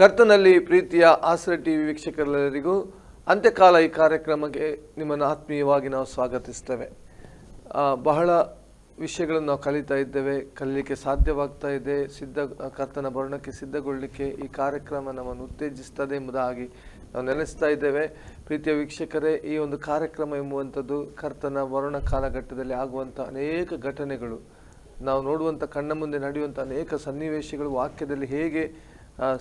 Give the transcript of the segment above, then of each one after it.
ಕರ್ತನಲ್ಲಿ ಪ್ರೀತಿಯ ಆಸರೆ ಟಿವಿ ವೀಕ್ಷಕರೆಲ್ಲರಿಗೂ ಅಂತ್ಯಕಾಲ ಈ ಕಾರ್ಯಕ್ರಮಕ್ಕೆ ನಿಮ್ಮನ್ನು ಆತ್ಮೀಯವಾಗಿ ನಾವು ಸ್ವಾಗತಿಸ್ತೇವೆ. ಬಹಳ ವಿಷಯಗಳನ್ನು ನಾವು ಕಲಿತಾ ಇದ್ದೇವೆ ಕಲಿಯಲಿಕ್ಕೆ ಸಾಧ್ಯವಾಗ್ತಾ ಇದೆ, ಸಿದ್ಧ ಕರ್ತನ ವರ್ಣಕ್ಕೆ ಸಿದ್ಧಗೊಳ್ಳಲಿಕ್ಕೆ ಈ ಕಾರ್ಯಕ್ರಮ ನಮ್ಮನ್ನು ಉತ್ತೇಜಿಸ್ತದೆ ಎಂಬುದಾಗಿ ನಾವು ನೆನೆಸ್ತಾ ಇದ್ದೇವೆ. ಪ್ರೀತಿಯ ವೀಕ್ಷಕರೇ, ಈ ಒಂದು ಕಾರ್ಯಕ್ರಮ ಎಂಬುವಂಥದ್ದು ಕರ್ತನ ವರ್ಣ ಕಾಲಘಟ್ಟದಲ್ಲಿ ಆಗುವಂಥ ಅನೇಕ ಘಟನೆಗಳು. ನಾವು ನೋಡುವಂಥ, ಕಣ್ಣ ಮುಂದೆ ನಡೆಯುವಂಥ ಅನೇಕ ಸನ್ನಿವೇಶಗಳು ವಾಕ್ಯದಲ್ಲಿ ಹೇಗೆ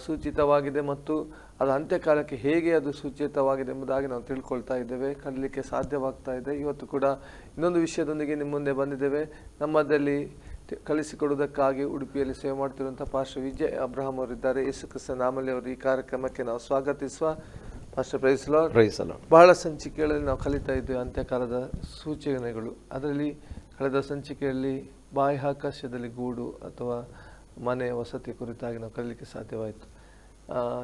ಸೂಚಿತವಾಗಿದೆ ಮತ್ತು ಅದು ಅಂತ್ಯಕಾಲಕ್ಕೆ ಹೇಗೆ ಅದು ಸೂಚಿತವಾಗಿದೆ ಎಂಬುದಾಗಿ ನಾವು ತಿಳ್ಕೊಳ್ತಾ ಇದ್ದೇವೆ ಕಲೀಲಿಕ್ಕೆ ಸಾಧ್ಯವಾಗ್ತಾ ಇದೆ. ಇವತ್ತು ಕೂಡ ಇನ್ನೊಂದು ವಿಷಯದೊಂದಿಗೆ ನಿಮ್ಮ ಮುಂದೆ ಬಂದಿದ್ದೇವೆ. ನಮ್ಮದಲ್ಲಿ ಕಲಿಸಿಕೊಡುವುದಕ್ಕಾಗಿ ಉಡುಪಿಯಲ್ಲಿ ಸೇವೆ ಮಾಡ್ತಿರುವಂಥ ಪಾಸ್ಟರ್ ವಿಜಯ್ ಅಬ್ರಹಾಂ ಅವರಿದ್ದಾರೆ. ಯೇಸು ಕ್ರಿಸ್ತ ನಾಮಲ್ಲಿ ಅವರು ಈ ಕಾರ್ಯಕ್ರಮಕ್ಕೆ ನಾವು ಸ್ವಾಗತಿಸುವ. ಪಾಸ್ಟರ್ ಪ್ರೈಸ್ಲೋ ಪ್ರೈಸ್ ಅಲ್ಲ ಬಹಳ ಸಂಚಿಕೆಗಳಲ್ಲಿ ನಾವು ಕಲಿತಾ ಇದ್ದೇವೆ ಅಂತ್ಯಕಾಲದ ಸೂಚನೆಗಳು. ಅದರಲ್ಲಿ ಕಳೆದ ಸಂಚಿಕೆಯಲ್ಲಿ ಬಾಹ್ಯಾಕಾಶದಲ್ಲಿ ಗೂಡು ಅಥವಾ ಮನೆ ವಸತಿ ಕುರಿತಾಗಿ ನಾವು ಕಲಿಯಲಿಕ್ಕೆ ಸಾಧ್ಯವಾಯಿತು.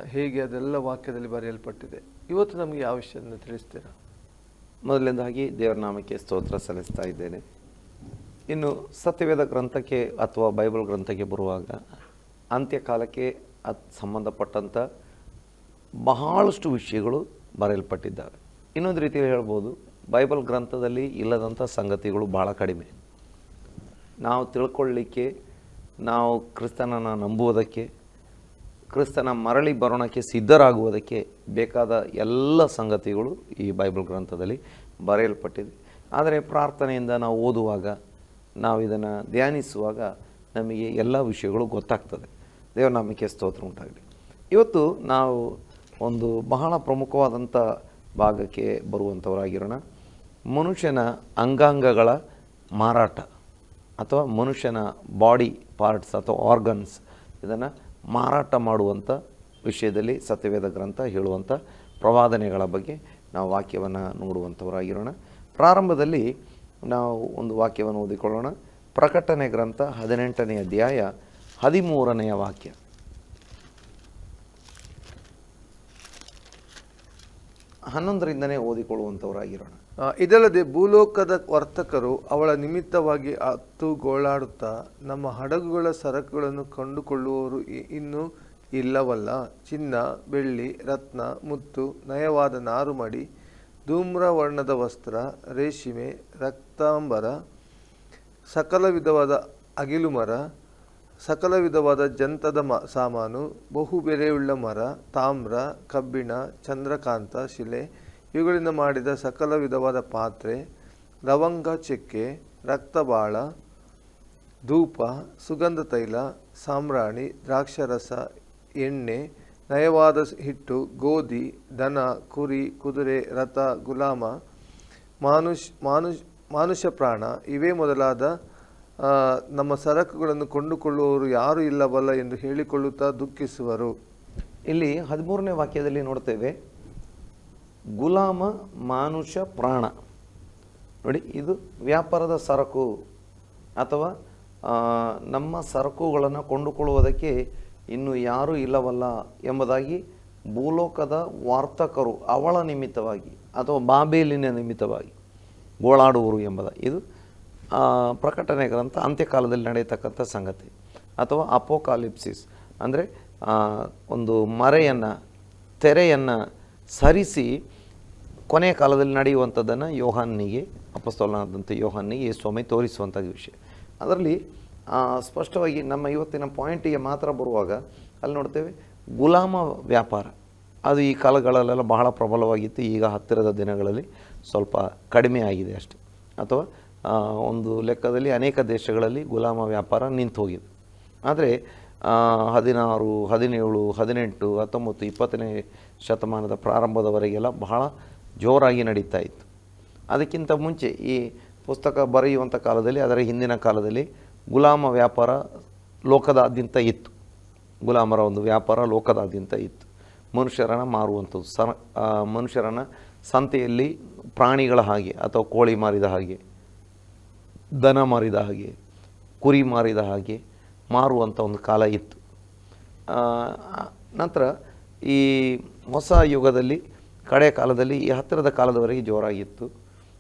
ಹೇಗೆ ಅದೆಲ್ಲ ವಾಕ್ಯದಲ್ಲಿ ಬರೆಯಲ್ಪಟ್ಟಿದೆ? ಇವತ್ತು ನಮಗೆ ಯಾವ ವಿಷಯವನ್ನು ತಿಳಿಸ್ತೀರಾ? ಮೊದಲನೇದಾಗಿ ದೇವರ ನಾಮಕ್ಕೆ ಸ್ತೋತ್ರ ಸಲ್ಲಿಸ್ತಾ ಇದ್ದೇನೆ. ಇನ್ನು ಸತ್ಯವೇದ ಗ್ರಂಥಕ್ಕೆ ಅಥವಾ ಬೈಬಲ್ ಗ್ರಂಥಕ್ಕೆ ಬರುವಾಗ ಅಂತ್ಯಕಾಲಕ್ಕೆ ಅದು ಸಂಬಂಧಪಟ್ಟಂಥ ಬಹಳಷ್ಟು ವಿಷಯಗಳು ಬರೆಯಲ್ಪಟ್ಟಿದ್ದಾವೆ. ಇನ್ನೊಂದು ರೀತಿಯಲ್ಲಿ ಹೇಳ್ಬೋದು, ಬೈಬಲ್ ಗ್ರಂಥದಲ್ಲಿ ಇಲ್ಲದಂಥ ಸಂಗತಿಗಳು ಭಾಳ ಕಡಿಮೆ. ನಾವು ತಿಳ್ಕೊಳ್ಳಿಕ್ಕೆ ನಾವು ಕ್ರಿಸ್ತನನ್ನು ನಂಬುವುದಕ್ಕೆ, ಕ್ರಿಸ್ತನ ಮರಳಿ ಬರೋಣಕ್ಕೆ ಸಿದ್ಧರಾಗುವುದಕ್ಕೆ ಬೇಕಾದ ಎಲ್ಲ ಸಂಗತಿಗಳು ಈ ಬೈಬಲ್ ಗ್ರಂಥದಲ್ಲಿ ಬರೆಯಲ್ಪಟ್ಟಿದೆ. ಆದರೆ ಪ್ರಾರ್ಥನೆಯಿಂದ ನಾವು ಓದುವಾಗ, ನಾವು ಇದನ್ನು ಧ್ಯಾನಿಸುವಾಗ ನಮಗೆ ಎಲ್ಲ ವಿಷಯಗಳು ಗೊತ್ತಾಗ್ತದೆ. ದೇವರ ನಂಬಿಕೆ ಸ್ತೋತ್ರ ಉಂಟಾಗಲಿ. ಇವತ್ತು ನಾವು ಒಂದು ಬಹಳ ಪ್ರಮುಖವಾದಂಥ ಭಾಗಕ್ಕೆ ಬರುವಂಥವರಾಗಿರೋಣ. ಮನುಷ್ಯನ ಅಂಗಾಂಗಗಳ ಮಾರಾಟ ಅಥವಾ ಮನುಷ್ಯನ ಬಾಡಿ ಪಾರ್ಟ್ಸ್ ಅಥವಾ ಆರ್ಗನ್ಸ್ ಇದನ್ನು ಮಾರಾಟ ಮಾಡುವಂಥ ವಿಷಯದಲ್ಲಿ ಸತ್ಯವೇದ ಗ್ರಂಥ ಹೇಳುವಂಥ ಪ್ರವಾದನೆಗಳ ಬಗ್ಗೆ ನಾವು ವಾಕ್ಯವನ್ನು ನೋಡುವಂಥವರಾಗಿರೋಣ ಪ್ರಾರಂಭದಲ್ಲಿ ನಾವು ಒಂದು ವಾಕ್ಯವನ್ನು ಓದಿಕೊಳ್ಳೋಣ. ಪ್ರಕಟಣೆ ಗ್ರಂಥ ಹದಿನೆಂಟನೇ ಅಧ್ಯಾಯ ಹದಿಮೂರನೆಯ ವಾಕ್ಯ. ಹನ್ನೊಂದರಿಂದನೇ ಓದಿಕೊಳ್ಳುವಂಥವರಾಗಿರೋಣ. ಇದಲ್ಲದೆ ಭೂಲೋಕದ ವರ್ತಕರು ಅವಳ ನಿಮಿತ್ತವಾಗಿ ಹತ್ತು ಗೋಳಾಡುತ್ತಾ ನಮ್ಮ ಹಡಗುಗಳ ಸರಕುಗಳನ್ನು ಕಂಡುಕೊಳ್ಳುವವರು ಇನ್ನು ಇಲ್ಲವಲ್ಲ. ಚಿನ್ನ, ಬೆಳ್ಳಿ, ರತ್ನ, ಮುತ್ತು, ನಯವಾದ ನಾರುಮಡಿ ಧೂಮ್ರ ವರ್ಣದ ವಸ್ತ್ರ, ರೇಷ್ಮೆ, ರಕ್ತಾಂಬರ ಸಕಲ ವಿಧವಾದ ಅಗಿಲು ಮರ ಸಕಲ ವಿಧವಾದ ಜಂತದ ಮ, ಸಾಮಾನು, ಬಹು ಬೆಲೆಯುಳ್ಳ ಮರ, ತಾಮ್ರ, ಕಬ್ಬಿಣ, ಚಂದ್ರಕಾಂತ, ಶಿಲೆ, ಇವುಗಳಿಂದ ಮಾಡಿದ ಸಕಲ ವಿಧವಾದ ಪಾತ್ರೆ, ಲವಂಗ, ಚೆಕ್ಕೆ, ರಕ್ತಬಾಳ, ಧೂಪ, ಸುಗಂಧ ತೈಲ ಸಾಮ್ರಾಣಿ ದ್ರಾಕ್ಷರಸ, ಎಣ್ಣೆ, ನಯವಾದ ಹಿಟ್ಟು, ಗೋಧಿ, ದನ, ಕುರಿ, ಕುದುರೆ, ರಥ, ಗುಲಾಮ, ಮಾನುಷ್ ಮಾನುಷ್ ಮಾನುಷ ಪ್ರಾಣ ಇವೇ ಮೊದಲಾದ ನಮ್ಮ ಸರಕುಗಳನ್ನು ಕೊಂಡುಕೊಳ್ಳುವವರು ಯಾರು ಇಲ್ಲವಲ್ಲ ಎಂದು ಹೇಳಿಕೊಳ್ಳುತ್ತಾ ದುಃಖಿಸುವರು. ಇಲ್ಲಿ ಹದಿಮೂರನೇ ವಾಕ್ಯದಲ್ಲಿ ನೋಡ್ತೇವೆ. ಗುಲಾಮ ಮಾನುಷ ಪ್ರಾಣ. ನೋಡಿ, ಇದು ವ್ಯಾಪಾರದ ಸರಕು ಅಥವಾ ನಮ್ಮ ಸರಕುಗಳನ್ನು ಕೊಂಡುಕೊಳ್ಳುವುದಕ್ಕೆ ಇನ್ನು ಯಾರೂ ಇಲ್ಲವಲ್ಲ ಎಂಬುದಾಗಿ ಭೂಲೋಕದ ವಾರ್ತಕರು ಅವಳ ನಿಮಿತ್ತವಾಗಿ ಅಥವಾ ಬಾಬೇಲಿನ ನಿಮಿತ್ತವಾಗಿ ಗೋಳಾಡುವರು ಎಂಬುದ ಇದು ಪ್ರಕಟಣೆ ಗ್ರಂಥ ಅಂತ್ಯಕಾಲದಲ್ಲಿ ನಡೆಯತಕ್ಕಂಥ ಸಂಗತಿ. ಅಥವಾ ಅಪೋಕಾಲಿಪ್ಸಿಸ್. ಅಂದರೆ ಒಂದು ಮರೆಯನ್ನು, ತೆರೆಯನ್ನು ಸರಿಸಿ ಕೊನೆಯ ಕಾಲದಲ್ಲಿ ನಡೆಯುವಂಥದ್ದನ್ನು ಯೋಹಾನಿಗೆ ಅಪಸ್ತೋಲನಾದಂಥ ಯೋಹಾನಿಗೆ ಸ್ವಾಮಿ ತೋರಿಸುವಂಥ ವಿಷಯ. ಅದರಲ್ಲಿ ಸ್ಪಷ್ಟವಾಗಿ ನಮ್ಮ ಇವತ್ತಿನ ಪಾಯಿಂಟಿಗೆ ಮಾತ್ರ ಬರುವಾಗ ಅಲ್ಲಿ ನೋಡ್ತೇವೆ, ಗುಲಾಮ ವ್ಯಾಪಾರ. ಅದು ಈ ಕಾಲಗಳಲ್ಲೆಲ್ಲ ಬಹಳ ಪ್ರಬಲವಾಗಿತ್ತು, ಈಗ ಹತ್ತಿರದ ದಿನಗಳಲ್ಲಿ ಸ್ವಲ್ಪ ಕಡಿಮೆ ಆಗಿದೆ ಅಷ್ಟೆ. ಅಥವಾ ಒಂದು ಲೆಕ್ಕದಲ್ಲಿ ಅನೇಕ ದೇಶಗಳಲ್ಲಿ ಗುಲಾಮ ವ್ಯಾಪಾರ ನಿಂತು ಹೋಗಿದೆ ಆದರೆ ಹದಿನಾರು ಹದಿನೇಳು ಹದಿನೆಂಟು ಹತ್ತೊಂಬತ್ತು ಇಪ್ಪತ್ತನೇ ಶತಮಾನದ ಪ್ರಾರಂಭದವರೆಗೆಲ್ಲ ಬಹಳ ಜೋರಾಗಿ ನಡೀತಾ ಇತ್ತು. ಅದಕ್ಕಿಂತ ಮುಂಚೆ ಈ ಪುಸ್ತಕ ಬರೆಯುವಂಥ ಕಾಲದಲ್ಲಿ ಅದರ ಹಿಂದಿನ ಕಾಲದಲ್ಲಿ ಗುಲಾಮ ವ್ಯಾಪಾರ ಲೋಕದಾದ್ಯಂತ ಇತ್ತು. ಗುಲಾಮರ ಒಂದು ವ್ಯಾಪಾರ ಲೋಕದಾದ್ಯಂತ ಇತ್ತು. ಮನುಷ್ಯರನ್ನು ಮಾರುವಂಥದ್ದು ಆ, ಮನುಷ್ಯರನ್ನು ಸಂತೆಯಲ್ಲಿ ಪ್ರಾಣಿಗಳ ಹಾಗೆ ಅಥವಾ ಕೋಳಿ ಮಾರಿದ ಹಾಗೆ ದನ ಮಾರಿದ ಹಾಗೆ, ಕುರಿ ಮಾರಿದ ಹಾಗೆ ಮಾರುವಂಥ ಒಂದು ಕಾಲ ಇತ್ತು. ನಂತರ ಈ ಹೊಸ ಯುಗದಲ್ಲಿ, ಕಡೆ ಕಾಲದಲ್ಲಿ, ಈ ಹತ್ತಿರದ ಕಾಲದವರೆಗೆ ಜೋರಾಗಿತ್ತು.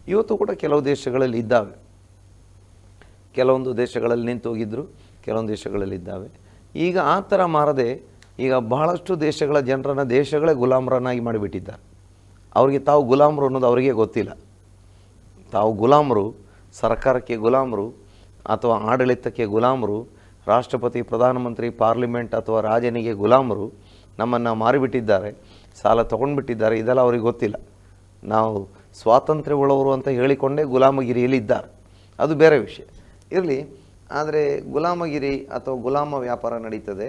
ಇವತ್ತು ಕೂಡ ಕೆಲವು ದೇಶಗಳಲ್ಲಿ ಇದ್ದಾವೆ. ಕೆಲವೊಂದು ದೇಶಗಳಲ್ಲಿ ನಿಂತು ಹೋಗಿದ್ದರು ಕೆಲವೊಂದು ದೇಶಗಳಲ್ಲಿ ಇದ್ದಾವೆ. ಈಗ ಆ ಥರ ಮಾರದೆ, ಈಗ ಬಹಳಷ್ಟು ದೇಶಗಳ ಜನರನ್ನು ದೇಶಗಳೇ ಗುಲಾಮರನ್ನಾಗಿ ಮಾಡಿಬಿಟ್ಟಿದ್ದಾರೆ. ಅವರಿಗೆ ತಾವು ಗುಲಾಮರು ಅನ್ನೋದು ಅವರಿಗೆ ಗೊತ್ತಿಲ್ಲ. ತಾವು ಗುಲಾಮರು ಸರ್ಕಾರಕ್ಕೆ ಗುಲಾಮರು ಅಥವಾ ಆಡಳಿತಕ್ಕೆ ಗುಲಾಮರು, ರಾಷ್ಟ್ರಪತಿ, ಪ್ರಧಾನಮಂತ್ರಿ, ಪಾರ್ಲಿಮೆಂಟ್ ಅಥವಾ ರಾಜನಿಗೆ ಗುಲಾಮರು ನಮ್ಮನ್ನು ಮಾರಿಬಿಟ್ಟಿದ್ದಾರೆ, ಸಾಲ ತೊಗೊಂಡ್ಬಿಟ್ಟಿದ್ದಾರೆ, ಇದೆಲ್ಲ ಅವ್ರಿಗೆ ಗೊತ್ತಿಲ್ಲ. ನಾವು ಸ್ವಾತಂತ್ರ್ಯ ಉಳವರು ಅಂತ ಹೇಳಿಕೊಂಡೇ ಗುಲಾಮಗಿರಿಯಲ್ಲಿದ್ದಾರೆ. ಅದು ಬೇರೆ ವಿಷಯ. ಇರಲಿ, ಆದರೆ ಗುಲಾಮಗಿರಿ ಅಥವಾ ಗುಲಾಮ ವ್ಯಾಪಾರ ನಡೀತದೆ.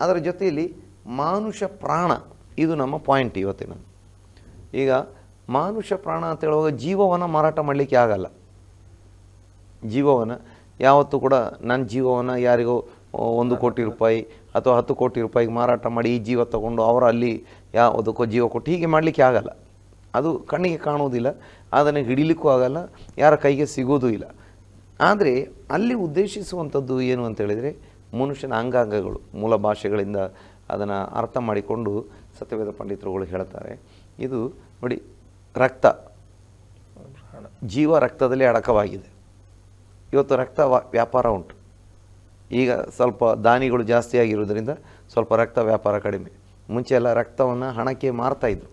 ಅದರ ಜೊತೆಯಲ್ಲಿ ಮಾನುಷ ಪ್ರಾಣ, ಇದು ನಮ್ಮ ಪಾಯಿಂಟ್ ಇವತ್ತಿನ. ಈಗ ಮಾನುಷ ಪ್ರಾಣ ಅಂತ ಹೇಳುವಾಗ ಜೀವವನ್ನು ಮಾರಾಟ ಮಾಡಲಿಕ್ಕೆ ಆಗಲ್ಲ. ಜೀವವನ್ನು, ಯಾವತ್ತೂ ಕೂಡ ನನ್ನ ಜೀವವನ್ನು ಯಾರಿಗೋ ಒಂದು ಕೋಟಿ ರೂಪಾಯಿ ಅಥವಾ ಹತ್ತು ಕೋಟಿ ರೂಪಾಯಿಗೆ ಮಾರಾಟ ಮಾಡಿ ಈ ಜೀವ ತಗೊಂಡು ಅವರ ಅಲ್ಲಿ ಯಾವುದಕ್ಕೋ ಜೀವ ಕೊಟ್ಟು ಹೀಗೆ ಮಾಡಲಿಕ್ಕೆ ಆಗಲ್ಲ. ಅದು ಕಣ್ಣಿಗೆ ಕಾಣುವುದಿಲ್ಲ, ಅದನ್ನು ಹಿಡಿಲಿಕ್ಕೂ ಆಗಲ್ಲ, ಯಾರ ಕೈಗೆ ಸಿಗೋದೂ ಇಲ್ಲ. ಆದರೆ ಅಲ್ಲಿ ಉದ್ದೇಶಿಸುವಂಥದ್ದು ಏನು ಅಂತ ಹೇಳಿದರೆ ಮನುಷ್ಯನ ಅಂಗಾಂಗಗಳು, ಮೂಲ ಭಾಷೆಗಳಿಂದ ಅದನ್ನು ಅರ್ಥ ಮಾಡಿಕೊಂಡು ಸತ್ಯವೇದ ಪಂಡಿತರುಗಳು ಹೇಳ್ತಾರೆ, ಇದು ನೋಡಿ ರಕ್ತ. ಜೀವ ರಕ್ತದಲ್ಲಿ ಅಡಕವಾಗಿದೆ. ಇವತ್ತು ರಕ್ತ ವ್ಯಾಪಾರ ಉಂಟು. ಈಗ ಸ್ವಲ್ಪ ದಾನಿಗಳು ಜಾಸ್ತಿ ಸ್ವಲ್ಪ ರಕ್ತ ವ್ಯಾಪಾರ ಕಡಿಮೆ. ಮುಂಚೆ ಎಲ್ಲ ರಕ್ತವನ್ನು ಹಣಕ್ಕೆ ಮಾರ್ತಾ ಇದ್ರು.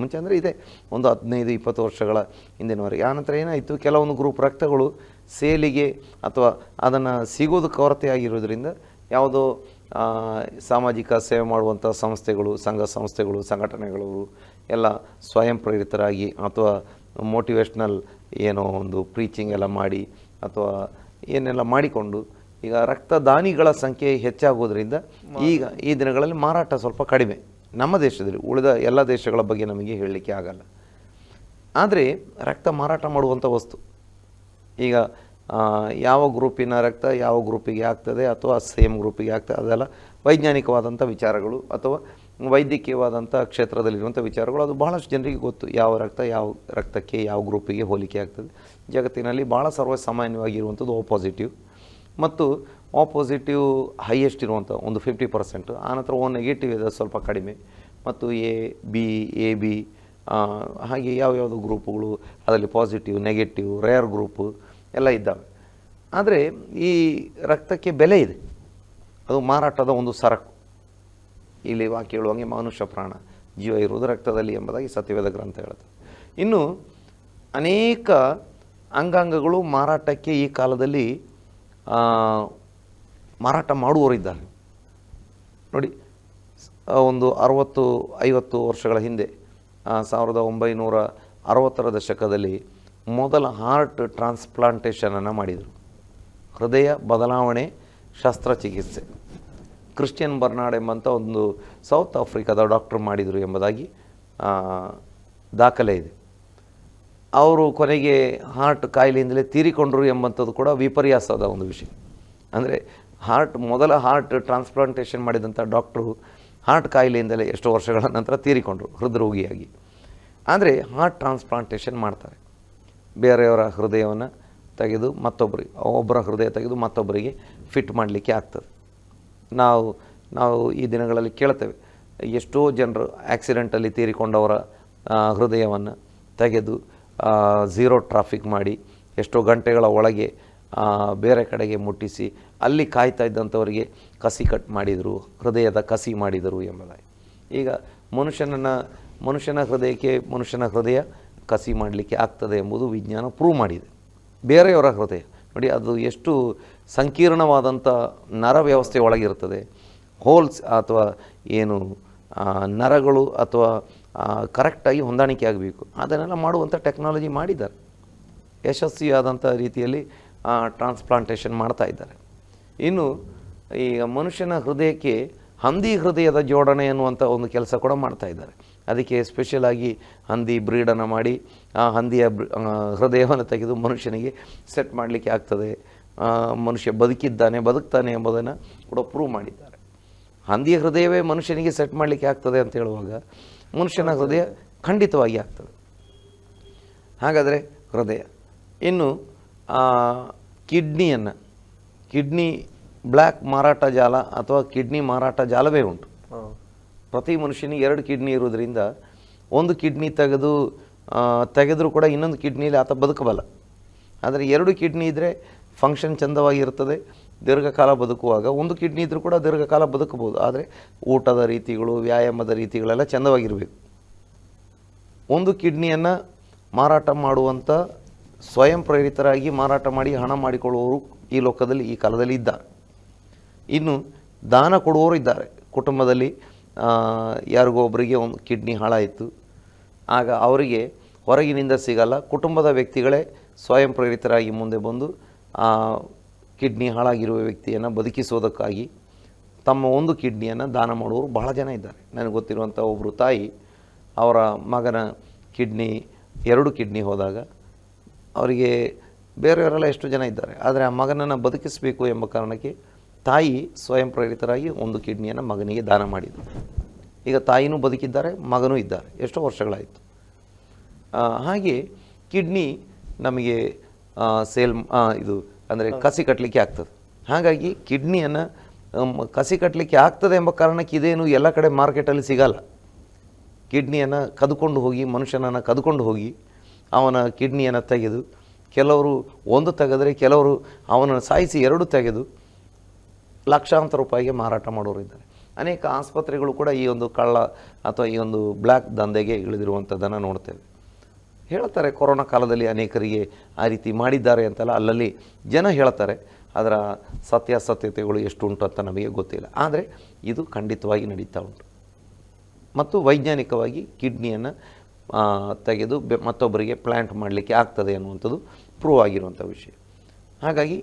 ಮುಂಚೆ ಅಂದರೆ ಇದೆ, ಒಂದು ಹದಿನೈದು, ಇಪ್ಪತ್ತು ವರ್ಷಗಳ ಹಿಂದಿನವರೆಗೆ. ಆನಂತರ ಏನಾಯಿತು, ಕೆಲವೊಂದು ಗ್ರೂಪ್ ರಕ್ತಗಳು ಸೇಲಿಗೆ ಅಥವಾ ಅದನ್ನು ಸಿಗೋದು ಕೊರತೆ ಆಗಿರೋದ್ರಿಂದ ಯಾವುದೋ ಸಾಮಾಜಿಕ ಸೇವೆ ಮಾಡುವಂಥ ಸಂಸ್ಥೆಗಳು, ಸಂಘ ಸಂಸ್ಥೆಗಳು ಸಂಘಟನೆಗಳವರು ಎಲ್ಲ ಸ್ವಯಂ ಪ್ರೇರಿತರಾಗಿ ಅಥವಾ ಮೋಟಿವೇಶ್ನಲ್ ಏನೋ ಒಂದು ಪ್ರೀಚಿಂಗ್ ಎಲ್ಲ ಮಾಡಿ ಅಥವಾ ಏನೆಲ್ಲ ಮಾಡಿಕೊಂಡು ಈಗ ರಕ್ತದಾನಿಗಳ ಸಂಖ್ಯೆ ಹೆಚ್ಚಾಗೋದ್ರಿಂದ ಈಗ ಈ ದಿನಗಳಲ್ಲಿ ಮಾರಾಟ ಸ್ವಲ್ಪ ಕಡಿಮೆ. ನಮ್ಮ ದೇಶದಲ್ಲಿ ಉಳಿದ ಎಲ್ಲ ದೇಶಗಳ ಬಗ್ಗೆ ನಮಗೆ ಹೇಳಲಿಕ್ಕೆ ಆಗಲ್ಲ. ಆದರೆ ರಕ್ತ ಮಾರಾಟ ಮಾಡುವಂಥ ವಸ್ತು. ಈಗ ಯಾವ ಗ್ರೂಪಿನ ರಕ್ತ ಯಾವ ಗ್ರೂಪಿಗೆ ಆಗ್ತದೆ ಅಥವಾ ಸೇಮ್ ಗ್ರೂಪಿಗೆ ಆಗ್ತದೆ ಅದೆಲ್ಲ ವೈಜ್ಞಾನಿಕವಾದಂಥ ವಿಚಾರಗಳು ಅಥವಾ ವೈದ್ಯಕೀಯವಾದಂಥ ಕ್ಷೇತ್ರದಲ್ಲಿರುವಂಥ ವಿಚಾರಗಳು, ಅದು ಬಹಳಷ್ಟು ಜನರಿಗೆ ಗೊತ್ತು. ಯಾವ ರಕ್ತ, ಯಾವ ರಕ್ತಕ್ಕೆ, ಯಾವ ಗ್ರೂಪಿಗೆ ಹೋಲಿಕೆ ಆಗ್ತದೆ. ಜಗತ್ತಿನಲ್ಲಿ ಭಾಳ ಸರ್ವಸಾಮಾನ್ಯವಾಗಿರುವಂಥದ್ದು ಓ ಪಾಸಿಟಿವ್ ಮತ್ತು ಓ ಪಾಸಿಟಿವ್ ಹೈಯೆಸ್ಟ್ ಇರುವಂಥ ಒಂದು ಫಿಫ್ಟಿ ಪರ್ಸೆಂಟು ಆನಂತರ ಓ ನೆಗೆಟಿವ್ ಇದೆ ಸ್ವಲ್ಪ ಕಡಿಮೆ. ಮತ್ತು ಎ ಬಿ ಎ ಬಿ ಹಾಗೆ ಯಾವ್ಯಾವುದು ಗ್ರೂಪುಗಳು, ಅದರಲ್ಲಿ ಪಾಸಿಟಿವ್ ನೆಗೆಟಿವ್ ರೇರ್ ಗ್ರೂಪು ಎಲ್ಲ ಇದ್ದಾವೆ. ಆದರೆ ಈ ರಕ್ತಕ್ಕೆ ಬೆಲೆ ಇದೆ. ಅದು ಮಾರಾಟದ ಒಂದು ಸರಕು. ಇಲ್ಲಿ ವಾಕ್ಯ ಹೇಳುವಂಗೆ ಮನುಷ್ಯ ಪ್ರಾಣ, ಜೀವ ಇರುವುದು ರಕ್ತದಲ್ಲಿ ಎಂಬುದಾಗಿ ಸತ್ಯವೇದ ಗ್ರಂಥ ಹೇಳುತ್ತೆ. ಇನ್ನು ಅನೇಕ ಅಂಗಾಂಗಗಳು ಮಾರಾಟಕ್ಕೆ ಈ ಕಾಲದಲ್ಲಿ ಮಾರಾಟ ಮಾಡುವವರಿದ್ದಾರೆ ನೋಡಿ ಒಂದು ಅರವತ್ತು, ಐವತ್ತು ವರ್ಷಗಳ ಹಿಂದೆ ಸಾವಿರದ ಒಂಬೈನೂರ ಅರವತ್ತರ ದಶಕದಲ್ಲಿ ಮೊದಲ ಹಾರ್ಟ್ ಟ್ರಾನ್ಸ್ಪ್ಲಾಂಟೇಷನನ್ನು ಮಾಡಿದರು. ಹೃದಯ ಬದಲಾವಣೆ, ಶಸ್ತ್ರಚಿಕಿತ್ಸೆ. ಕ್ರಿಶ್ಚಿಯನ್ ಬರ್ನಾಡ್ ಎಂಬಂಥ ಒಂದು ಸೌತ್ ಆಫ್ರಿಕಾದ ಡಾಕ್ಟ್ರ್ ಮಾಡಿದರು ಎಂಬುದಾಗಿ ದಾಖಲೆ ಇದೆ. ಅವರು ಕೊನೆಗೆ ಹಾರ್ಟ್ ಕಾಯಿಲೆಯಿಂದಲೇ ತೀರಿಕೊಂಡರು ಎಂಬಂಥದ್ದು ಕೂಡ ವಿಪರ್ಯಾಸದ ಒಂದು ವಿಷಯ. ಅಂದರೆ ಹಾರ್ಟ್, ಮೊದಲ ಹಾರ್ಟ್ ಟ್ರಾನ್ಸ್ಪ್ಲಾಂಟೇಷನ್ ಮಾಡಿದಂಥ ಡಾಕ್ಟ್ರು ಹಾರ್ಟ್ ಕಾಯಿಲೆಯಿಂದಲೇ ಎಷ್ಟೋ ವರ್ಷಗಳ ನಂತರ ತೀರಿಕೊಂಡರು, ಹೃದ್ರೋಗಿಯಾಗಿ. ಆದರೆ ಹಾರ್ಟ್ ಟ್ರಾನ್ಸ್ಪ್ಲಾಂಟೇಷನ್ ಮಾಡ್ತಾರೆ. ಬೇರೆಯವರ ಹೃದಯವನ್ನು ತೆಗೆದು ಮತ್ತೊಬ್ಬರಿಗೆ, ಒಬ್ಬರ ಹೃದಯ ತೆಗೆದು ಮತ್ತೊಬ್ಬರಿಗೆ ಫಿಟ್ ಮಾಡಲಿಕ್ಕೆ ಆಗ್ತದೆ. ನಾವು ನಾವು ಈ ದಿನಗಳಲ್ಲಿ ಕೇಳ್ತೇವೆ ಎಷ್ಟೋ ಜನರು ಆ್ಯಕ್ಸಿಡೆಂಟಲ್ಲಿ ತೀರಿಕೊಂಡವರ ಹೃದಯವನ್ನು ತೆಗೆದು ಝೀರೋ ಟ್ರಾಫಿಕ್ ಮಾಡಿ, ಎಷ್ಟೋ ಗಂಟೆಗಳ ಒಳಗೆ ಬೇರೆ ಕಡೆಗೆ ಮುಟ್ಟಿಸಿ, ಅಲ್ಲಿ ಕಾಯ್ತಾ ಇದ್ದಂಥವರಿಗೆ ಕಸಿ ಕಟ್ ಮಾಡಿದರು, ಹೃದಯದ ಕಸಿ ಮಾಡಿದರು ಎಂಬುದಾಗಿ. ಈಗ ಮನುಷ್ಯನನ್ನು, ಮನುಷ್ಯನ ಹೃದಯಕ್ಕೆ ಮನುಷ್ಯನ ಹೃದಯ ಕಸಿ ಮಾಡಲಿಕ್ಕೆ ಆಗ್ತದೆ ಎಂಬುದು ವಿಜ್ಞಾನ ಪ್ರೂವ್ ಮಾಡಿದೆ. ಬೇರೆಯವರ ಹೃದಯ. ನೋಡಿ, ಅದು ಎಷ್ಟು ಸಂಕೀರ್ಣವಾದಂಥ ನರ ವ್ಯವಸ್ಥೆ ಒಳಗಿರ್ತದೆ ಹೋಲ್ಸ್ ಅಥವಾ ಏನು ನರಗಳು ಅಥವಾ ಕರೆಕ್ಟಾಗಿ ಹೊಂದಾಣಿಕೆ ಆಗಬೇಕು. ಅದನ್ನೆಲ್ಲ ಮಾಡುವಂಥ ಟೆಕ್ನಾಲಜಿ ಮಾಡಿದ್ದಾರೆ. ಯಶಸ್ವಿಯಾದಂಥ ರೀತಿಯಲ್ಲಿ ಟ್ರಾನ್ಸ್ಪ್ಲಾಂಟೇಷನ್ ಮಾಡ್ತಾ ಇದ್ದಾರೆ. ಇನ್ನು ಈ ಮನುಷ್ಯನ ಹೃದಯಕ್ಕೆ ಹಂದಿ ಹೃದಯದ ಜೋಡಣೆ ಅನ್ನುವಂಥ ಒಂದು ಕೆಲಸ ಕೂಡ ಮಾಡ್ತಾ ಇದ್ದಾರೆ. ಅದಕ್ಕೆ ಸ್ಪೆಷಲಾಗಿ ಹಂದಿ ಬ್ರೀಡನ್ನು ಮಾಡಿ, ಆ ಹಂದಿಯ ಹೃದಯವನ್ನು ತೆಗೆದು ಮನುಷ್ಯನಿಗೆ ಸೆಟ್ ಮಾಡಲಿಕ್ಕೆ ಆಗ್ತದೆ. ಮನುಷ್ಯ ಬದುಕಿದ್ದಾನೆ ಬದುಕ್ತಾನೆ ಎಂಬುದನ್ನು ಕೂಡ ಪ್ರೂವ್ ಮಾಡಿದ್ದಾರೆ. ಹಂದಿಯ ಹೃದಯವೇ ಮನುಷ್ಯನಿಗೆ ಸೆಟ್ ಮಾಡಲಿಕ್ಕೆ ಆಗ್ತದೆ ಅಂತ ಹೇಳುವಾಗ ಮನುಷ್ಯನ ಹೃದಯ ಖಂಡಿತವಾಗಿ ಆಗ್ತದೆ. ಹಾಗಾದರೆ ಹೃದಯ. ಇನ್ನು ಕಿಡ್ನಿಯನ್ನು ಕಿಡ್ನಿ ಬ್ಲ್ಯಾಕ್ ಮಾರಾಟ ಜಾಲ ಅಥವಾ ಕಿಡ್ನಿ ಮಾರಾಟ ಜಾಲವೇ ಉಂಟು. ಪ್ರತಿ ಮನುಷ್ಯನಿಗೆ ಎರಡು ಕಿಡ್ನಿ ಇರೋದ್ರಿಂದ ಒಂದು ಕಿಡ್ನಿ ತೆಗೆದು ತೆಗೆದರೂ ಕೂಡ ಇನ್ನೊಂದು ಕಿಡ್ನಿಲಿ ಆತ ಬದುಕಬಲ್ಲ. ಆದರೆ ಎರಡು ಕಿಡ್ನಿ ಇದ್ದರೆ ಫಂಕ್ಷನ್ ಚಂದವಾಗಿರ್ತದೆ ದೀರ್ಘಕಾಲ ಬದುಕುವಾಗ ಒಂದು ಕಿಡ್ನಿ ಇದ್ದರೂ ಕೂಡ ದೀರ್ಘಕಾಲ ಬದುಕಬಹುದು. ಆದರೆ ಊಟದ ರೀತಿಗಳು, ವ್ಯಾಯಾಮದ ರೀತಿಗಳೆಲ್ಲ ಚಂದವಾಗಿರಬೇಕು. ಒಂದು ಕಿಡ್ನಿಯನ್ನು ಮಾರಾಟ ಮಾಡುವಂಥ ಸ್ವಯಂ ಪ್ರೇರಿತರಾಗಿ ಮಾರಾಟ ಮಾಡಿ ಹಣ ಮಾಡಿಕೊಳ್ಳುವವರು ಈ ಲೋಕದಲ್ಲಿ ಈ ಕಾಲದಲ್ಲಿ ಇದ್ದಾರೆ. ಇನ್ನು ದಾನ ಕೊಡುವವರು ಇದ್ದಾರೆ. ಕುಟುಂಬದಲ್ಲಿ ಯಾರಿಗೋ ಒಬ್ಬರಿಗೆ ಒಂದು ಕಿಡ್ನಿ ಹಾಳಾಯಿತು. ಆಗ ಅವರಿಗೆ ಹೊರಗಿನಿಂದ ಸಿಗಲ್ಲ. ಕುಟುಂಬದ ವ್ಯಕ್ತಿಗಳೇ ಸ್ವಯಂ ಪ್ರೇರಿತರಾಗಿ ಮುಂದೆ ಬಂದು ಕಿಡ್ನಿ ಹಾಳಾಗಿರುವ ವ್ಯಕ್ತಿಯನ್ನು ಬದುಕಿಸೋದಕ್ಕಾಗಿ ತಮ್ಮ ಒಂದು ಕಿಡ್ನಿಯನ್ನು ದಾನ ಮಾಡುವವರು ಬಹಳ ಜನ ಇದ್ದಾರೆ. ನನಗೆ ಗೊತ್ತಿರುವಂಥ ಒಬ್ಬರು ತಾಯಿ, ಅವರ ಮಗನ ಕಿಡ್ನಿ, ಎರಡು ಕಿಡ್ನಿ ಹೋದಾಗ ಅವರಿಗೆ ಬೇರೆಯವರೆಲ್ಲ ಎಷ್ಟು ಜನ ಇದ್ದಾರೆ. ಆದರೆ ಆ ಮಗನನ್ನು ಬದುಕಿಸಬೇಕು ಎಂಬ ಕಾರಣಕ್ಕೆ ತಾಯಿ ಸ್ವಯಂ ಪ್ರೇರಿತರಾಗಿ ಒಂದು ಕಿಡ್ನಿಯನ್ನು ಮಗನಿಗೆ ದಾನ ಮಾಡಿದರು ಈಗ ತಾಯಿನೂ ಬದುಕಿದ್ದಾರೆ, ಮಗನೂ ಇದ್ದಾರೆ. ಎಷ್ಟೋ ವರ್ಷಗಳಾಯಿತು. ಹಾಗೆ ಕಿಡ್ನಿ ನಮಗೆ ಸೇಲ್ ಇದು ಅಂದರೆ ಕಸಿ ಕಟ್ಟಲಿಕ್ಕೆ ಆಗ್ತದೆ. ಹಾಗಾಗಿ ಕಿಡ್ನಿಯನ್ನು ಕಸಿ ಕಟ್ಟಲಿಕ್ಕೆ ಆಗ್ತದೆ ಎಂಬ ಕಾರಣಕ್ಕೆ ಇದೇನು ಎಲ್ಲ ಕಡೆ ಮಾರ್ಕೆಟಲ್ಲಿ ಸಿಗಲ್ಲ. ಕಿಡ್ನಿಯನ್ನು ಕದ್ಕೊಂಡು ಹೋಗಿ ಮನುಷ್ಯನನ್ನು ಕದ್ಕೊಂಡು ಹೋಗಿ ಅವನ ಕಿಡ್ನಿಯನ್ನು ತೆಗೆದು ಕೆಲವರು ಒಂದು ತೆಗೆದರೆ ಕೆಲವರು ಅವನನ್ನು ಸಾಯಿಸಿ ಎರಡು ತೆಗೆದು ಲಕ್ಷಾಂತರ ರೂಪಾಯಿಗೆ ಮಾರಾಟ ಮಾಡೋರು ಇದ್ದಾರೆ. ಅನೇಕ ಆಸ್ಪತ್ರೆಗಳು ಕೂಡ ಈ ಒಂದು ಕಳ್ಳ ಅಥವಾ ಈ ಒಂದು ಬ್ಲ್ಯಾಕ್ ದಂಧೆಗೆ ಇಳಿದಿರುವಂಥದ್ದನ್ನು ನೋಡ್ತೇವೆ. ಹೇಳ್ತಾರೆ, ಕೊರೋನಾ ಕಾಲದಲ್ಲಿ ಅನೇಕರಿಗೆ ಆ ರೀತಿ ಮಾಡಿದ್ದಾರೆ ಅಂತೆಲ್ಲ, ಅಲ್ಲಲ್ಲಿ ಜನ ಹೇಳ್ತಾರೆ, ಅದರ ಸತ್ಯಾಸತ್ಯತೆಗಳು ಎಷ್ಟು ಉಂಟು ಅಂತ ನಮಗೆ ಗೊತ್ತಿಲ್ಲ. ಆದರೆ ಇದು ಖಂಡಿತವಾಗಿ ನಡೀತಾ ಉಂಟು. ಮತ್ತು ವೈಜ್ಞಾನಿಕವಾಗಿ ಕಿಡ್ನಿಯನ್ನು ತೆಗೆದು ಬೆ, ಮತ್ತೊಬ್ಬರಿಗೆ ಪ್ಲ್ಯಾಂಟ್ ಮಾಡಲಿಕ್ಕೆ ಆಗ್ತದೆ ಅನ್ನುವಂಥದ್ದು ಪ್ರೂವ್ ಆಗಿರುವಂಥ ವಿಷಯ. ಹಾಗಾಗಿ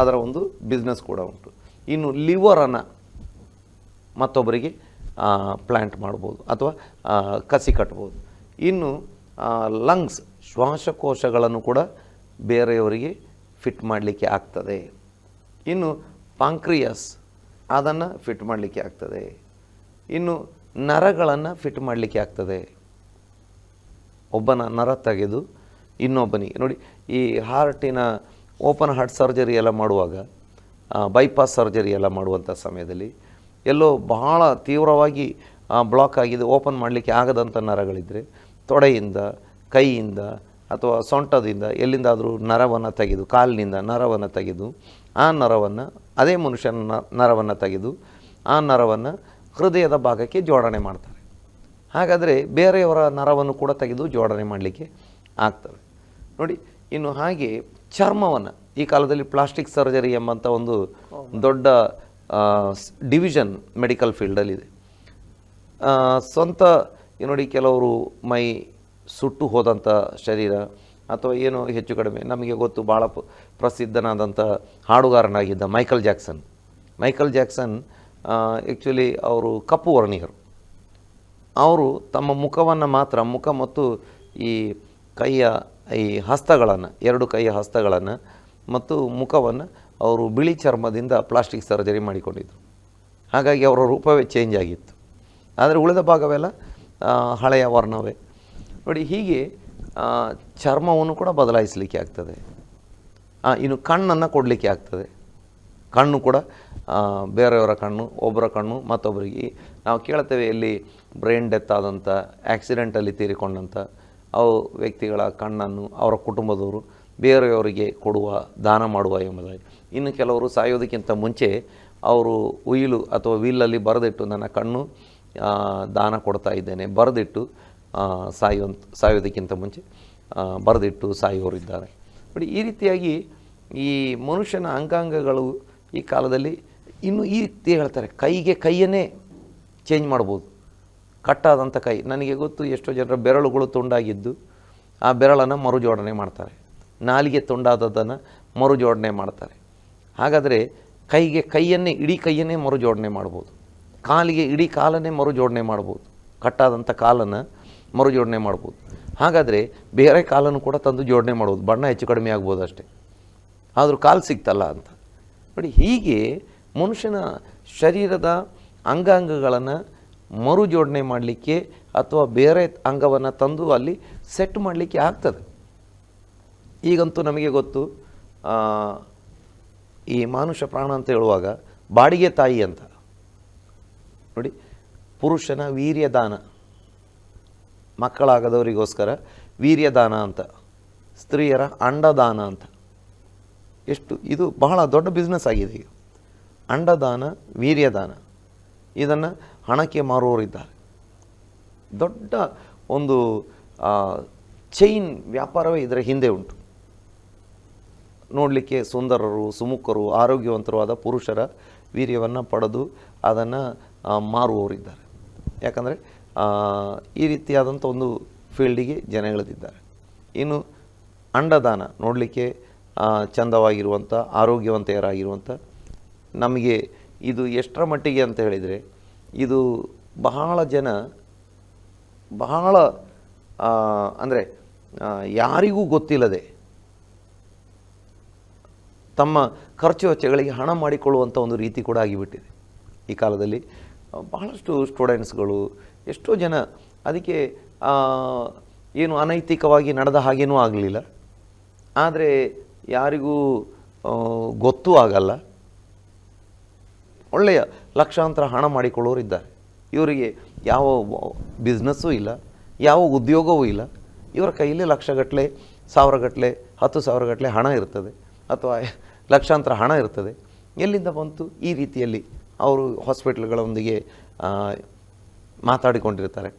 ಅದರ ಒಂದು ಬಿಸ್ನೆಸ್ ಕೂಡ ಉಂಟು. ಇನ್ನು ಲಿವರನ್ನು ಮತ್ತೊಬ್ಬರಿಗೆ ಪ್ಲ್ಯಾಂಟ್ ಮಾಡ್ಬೋದು, ಅಥವಾ ಕಸಿ ಕಟ್ಬೋದು. ಇನ್ನು ಲಂಗ್ಸ್ ಶ್ವಾಸಕೋಶಗಳನ್ನು ಕೂಡ ಬೇರೆಯವರಿಗೆ ಫಿಟ್ ಮಾಡಲಿಕ್ಕೆ ಆಗ್ತದೆ. ಇನ್ನು ಪಾಂಕ್ರಿಯಸ್ ಅದನ್ನು ಫಿಟ್ ಮಾಡಲಿಕ್ಕೆ ಆಗ್ತದೆ. ಇನ್ನು ನರಗಳನ್ನು ಫಿಟ್ ಮಾಡಲಿಕ್ಕೆ ಆಗ್ತದೆ. ಒಬ್ಬನ ನರ ತೆಗೆದು ಇನ್ನೊಬ್ಬನಿಗೆ. ನೋಡಿ, ಈ ಹಾರ್ಟಿನ ಓಪನ್ ಹಾರ್ಟ್ ಸರ್ಜರಿ ಎಲ್ಲ ಮಾಡುವಾಗ ಬೈಪಾಸ್ ಸರ್ಜರಿ ಎಲ್ಲ ಮಾಡುವಂಥ ಸಮಯದಲ್ಲಿ ಎಲ್ಲೋ ಬಹಳ ತೀವ್ರವಾಗಿ ಬ್ಲಾಕ್ ಆಗಿದೆ ಓಪನ್ ಮಾಡಲಿಕ್ಕೆ ಆಗದಂಥ ನರಗಳಿದ್ದರೆ ತೊಡೆಯಿಂದ, ಕೈಯಿಂದ ಅಥವಾ ಸೊಂಟದಿಂದ ಎಲ್ಲಿಂದಾದರೂ ನರವನ್ನು ತೆಗೆದು, ಕಾಲಿನಿಂದ ನರವನ್ನು ತೆಗೆದು, ಆ ನರವನ್ನು, ಅದೇ ಮನುಷ್ಯನ ನರವನ್ನು ತೆಗೆದು, ಆ ನರವನ್ನು ಹೃದಯದ ಭಾಗಕ್ಕೆ ಜೋಡಣೆ ಮಾಡ್ತಾರೆ. ಹಾಗಾದರೆ ಬೇರೆಯವರ ನರವನ್ನು ಕೂಡ ತೆಗೆದು ಜೋಡಣೆ ಮಾಡಲಿಕ್ಕೆ ಆಗ್ತದೆ. ನೋಡಿ, ಇನ್ನು ಹಾಗೆ ಚರ್ಮವನ್ನು, ಈ ಕಾಲದಲ್ಲಿ ಪ್ಲಾಸ್ಟಿಕ್ ಸರ್ಜರಿ ಎಂಬಂಥ ಒಂದು ದೊಡ್ಡ ಡಿವಿಷನ್ ಮೆಡಿಕಲ್ ಫೀಲ್ಡಲ್ಲಿದೆ. ಸ್ವಂತ ಈ ನೋಡಿ ಕೆಲವರು ಮೈ ಸುಟ್ಟು ಹೋದಂಥ ಶರೀರ ಅಥವಾ ಏನೋ ಹೆಚ್ಚು ಕಡಿಮೆ, ನಮಗೆ ಗೊತ್ತು ಭಾಳ ಪ್ರಸಿದ್ಧನಾದಂಥ ಹಾಡುಗಾರನಾಗಿದ್ದ Michael Jackson. Michael Jackson actually ಅವರು ಕಪ್ಪು ವರ್ಣೀಯರು ಅವರು ತಮ್ಮ ಮುಖವನ್ನು ಮಾತ್ರ, ಮುಖ ಮತ್ತು ಈ ಕೈಯ ಈ ಹಸ್ತಗಳನ್ನು, ಎರಡು ಕೈಯ ಹಸ್ತಗಳನ್ನು ಮತ್ತು ಮುಖವನ್ನು ಅವರು ಬಿಳಿ ಚರ್ಮದಿಂದ ಪ್ಲಾಸ್ಟಿಕ್ ಸರ್ಜರಿ ಮಾಡಿಕೊಂಡಿದ್ದರು ಹಾಗಾಗಿ ಅವರ ರೂಪವೇ ಚೇಂಜ್ ಆಗಿತ್ತು. ಆದರೆ ಉಳಿದ ಭಾಗವೆಲ್ಲ ಹಳೆಯ ವರ್ಣವೇ. ನೋಡಿ, ಹೀಗೆ ಚರ್ಮವನ್ನು ಕೂಡ ಬದಲಾಯಿಸಲಿಕ್ಕೆ ಆಗ್ತದೆ. ಇನ್ನು ಕಣ್ಣನ್ನು ಕೊಡಲಿಕ್ಕೆ ಆಗ್ತದೆ. ಕಣ್ಣು ಕೂಡ ಬೇರೆಯವರ ಕಣ್ಣು, ಒಬ್ಬರ ಕಣ್ಣು, ಮತ್ತೊಬ್ಬರಿಗೆ. ನಾವು ಕೇಳ್ತೇವೆ, ಇಲ್ಲಿ ಬ್ರೈನ್ ಡೆತ್ ಆದಂಥ ಆ್ಯಕ್ಸಿಡೆಂಟಲ್ಲಿ ತೀರಿಕೊಂಡಂಥ, ಅವು ವ್ಯಕ್ತಿಗಳ ಕಣ್ಣನ್ನು ಅವರ ಕುಟುಂಬದವರು ಬೇರೆಯವರಿಗೆ ಕೊಡುವ, ದಾನ ಮಾಡುವ ಎಂಬುದಾಗಿ. ಇನ್ನು ಕೆಲವರು ಸಾಯೋದಕ್ಕಿಂತ ಮುಂಚೆ, ಅವರು ಉಯಿಲು ಅಥವಾ ವೀಲಲ್ಲಿ ಬರೆದಿಟ್ಟು, ನನ್ನ ಕಣ್ಣು ದಾನ ಕೊಡ್ತಾ ಇದ್ದೇನೆ. ಬರೆದಿಟ್ಟು ಸಾಯೋ ಸಾಯೋದಕ್ಕಿಂತ ಮುಂಚೆ ಬರೆದಿಟ್ಟು ಇದ್ದಾರೆ ನೋಡಿ, ಈ ರೀತಿಯಾಗಿ ಈ ಮನುಷ್ಯನ ಅಂಗಾಂಗಗಳು ಈ ಕಾಲದಲ್ಲಿ ಇನ್ನು ಈ ರೀತಿ ಹೇಳ್ತಾರೆ. ಕೈಗೆ ಕೈಯನ್ನೇ ಚೇಂಜ್ ಮಾಡ್ಬೋದು. ಕಟ್ಟಾದಂಥ ಕೈ. ನನಗೆ ಗೊತ್ತು ಎಷ್ಟೋ ಜನರ ಬೆರಳುಗಳು ತುಂಡಾಗಿದ್ದು, ಆ ಬೆರಳನ್ನು ಮರುಜೋಡಣೆ ಮಾಡ್ತಾರೆ. ನಾಲಿಗೆ ತುಂಡಾದದ್ದನ್ನು ಮರುಜೋಡಣೆ ಮಾಡ್ತಾರೆ. ಹಾಗಾದರೆ ಕೈಗೆ ಕೈಯನ್ನೇ, ಇಡೀ ಕೈಯನ್ನೇ ಮರುಜೋಡಣೆ ಮಾಡ್ಬೋದು. ಕಾಲಿಗೆ ಇಡೀ ಕಾಲನ್ನೇ ಮರುಜೋಡಣೆ ಮಾಡ್ಬೋದು. ಕಟ್ಟಾದಂಥ ಕಾಲನ್ನು ಮರುಜೋಡಣೆ ಮಾಡ್ಬೋದು. ಹಾಗಾದರೆ ಬೇರೆ ಕಾಲನ್ನು ಕೂಡ ತಂದು ಜೋಡಣೆ ಮಾಡ್ಬೋದು. ಬಣ್ಣ ಹೆಚ್ಚು ಕಡಿಮೆ ಆಗ್ಬೋದು ಅಷ್ಟೇ. ಆದರೂ ಕಾಲು ಸಿಗ್ತಲ್ಲ ಅಂತ. ನೋಡಿ, ಹೀಗೆ ಮನುಷ್ಯನ ಶರೀರದ ಅಂಗಾಂಗಗಳನ್ನು ಮರುಜೋಡಣೆ ಮಾಡಲಿಕ್ಕೆ ಅಥವಾ ಬೇರೆ ಅಂಗವನ್ನು ತಂದು ಅಲ್ಲಿ ಸೆಟ್ ಮಾಡಲಿಕ್ಕೆ ಆಗ್ತದೆ. ಈಗಂತೂ ನಮಗೆ ಗೊತ್ತು ಈ ಮಾನುಷ ಪ್ರಾಣ ಅಂತ ಹೇಳುವಾಗ, ಬಾಡಿಗೆ ತಾಯಿ ಅಂತ. ನೋಡಿ, ಪುರುಷನ ವೀರ್ಯದಾನ. ಮಕ್ಕಳಾಗದವರಿಗೋಸ್ಕರ ವೀರ್ಯದಾನ ಅಂತ, ಸ್ತ್ರೀಯರ ಅಂಡದಾನ ಅಂತ. ಎಷ್ಟು, ಇದು ಬಹಳ ದೊಡ್ಡ ಬಿಸ್ನೆಸ್ ಆಗಿದೆ ಈಗ. ಅಂಡದಾನ, ವೀರ್ಯದಾನ. ಇದನ್ನು ಹಣಕ್ಕೆ ಮಾರುವವರಿದ್ದಾರೆ. ದೊಡ್ಡ ಒಂದು ಚೈನ್ ವ್ಯಾಪಾರವೇ ಇದರ ಹಿಂದೆ ಉಂಟು. ನೋಡಲಿಕ್ಕೆ ಸುಂದರರು, ಸುಮುಖರು, ಆರೋಗ್ಯವಂತರು ಪುರುಷರ ವೀರ್ಯವನ್ನು ಪಡೆದು ಅದನ್ನು ಮಾರುವವರಿದ್ದಾರೆ. ಯಾಕಂದರೆ ಈ ರೀತಿಯಾದಂಥ ಒಂದು ಫೀಲ್ಡಿಗೆ ಜನಗಳಿದ್ದಾರೆ. ಇನ್ನು ಅಂಡದಾನ ನೋಡಲಿಕ್ಕೆ ಚಂದವಾಗಿರುವಂಥ ಆರೋಗ್ಯವಂತೆಯರಾಗಿರುವಂಥ ನಮಗೆ ಇದು ಎಷ್ಟರ ಮಟ್ಟಿಗೆ ಅಂತ ಹೇಳಿದರೆ, ಇದು ಬಹಳ ಜನ, ಬಹಳ ಅಂದರೆ ಯಾರಿಗೂ ಗೊತ್ತಿಲ್ಲದೆ ತಮ್ಮ ಖರ್ಚು ವೆಚ್ಚಗಳಿಗೆ ಹಣ ಮಾಡಿಕೊಳ್ಳುವಂಥ ಒಂದು ರೀತಿ ಕೂಡ ಆಗಿಬಿಟ್ಟಿದೆ. ಈ ಕಾಲದಲ್ಲಿ ಬಹಳಷ್ಟು ಸ್ಟೂಡೆಂಟ್ಸ್ಗಳು ಎಷ್ಟೋ ಜನ ಅದಕ್ಕೆ ಏನು ಅನೈತಿಕವಾಗಿ ನಡೆದ ಹಾಗೇನೂ ಆಗಲಿಲ್ಲ. ಆದರೆ ಯಾರಿಗೂ ಗೊತ್ತೂ ಆಗಲ್ಲ. ಒಳ್ಳೆಯ ಲಕ್ಷಾಂತರ ಹಣ ಮಾಡಿಕೊಳ್ಳೋರು ಇದ್ದಾರೆ. ಇವರಿಗೆ ಯಾವ ಬಿಸ್ನೆಸ್ಸೂ ಇಲ್ಲ, ಯಾವ ಉದ್ಯೋಗವೂ ಇಲ್ಲ. ಇವರ ಕೈಯಲ್ಲಿ ಲಕ್ಷಗಟ್ಟಲೆ, ಸಾವಿರಗಟ್ಟಲೆ, ಹತ್ತು ಸಾವಿರಗಟ್ಟಲೆ ಹಣ ಇರ್ತದೆ. ಅಥವಾ ಲಕ್ಷಾಂತರ ಹಣ ಇರ್ತದೆ. ಎಲ್ಲಿಂದ ಬಂತು? ಈ ರೀತಿಯಲ್ಲಿ ಅವರು ಹಾಸ್ಪಿಟ್ಲ್ಗಳೊಂದಿಗೆ ಮಾತಾಡಿಕೊಂಡಿರ್ತಾರೆ.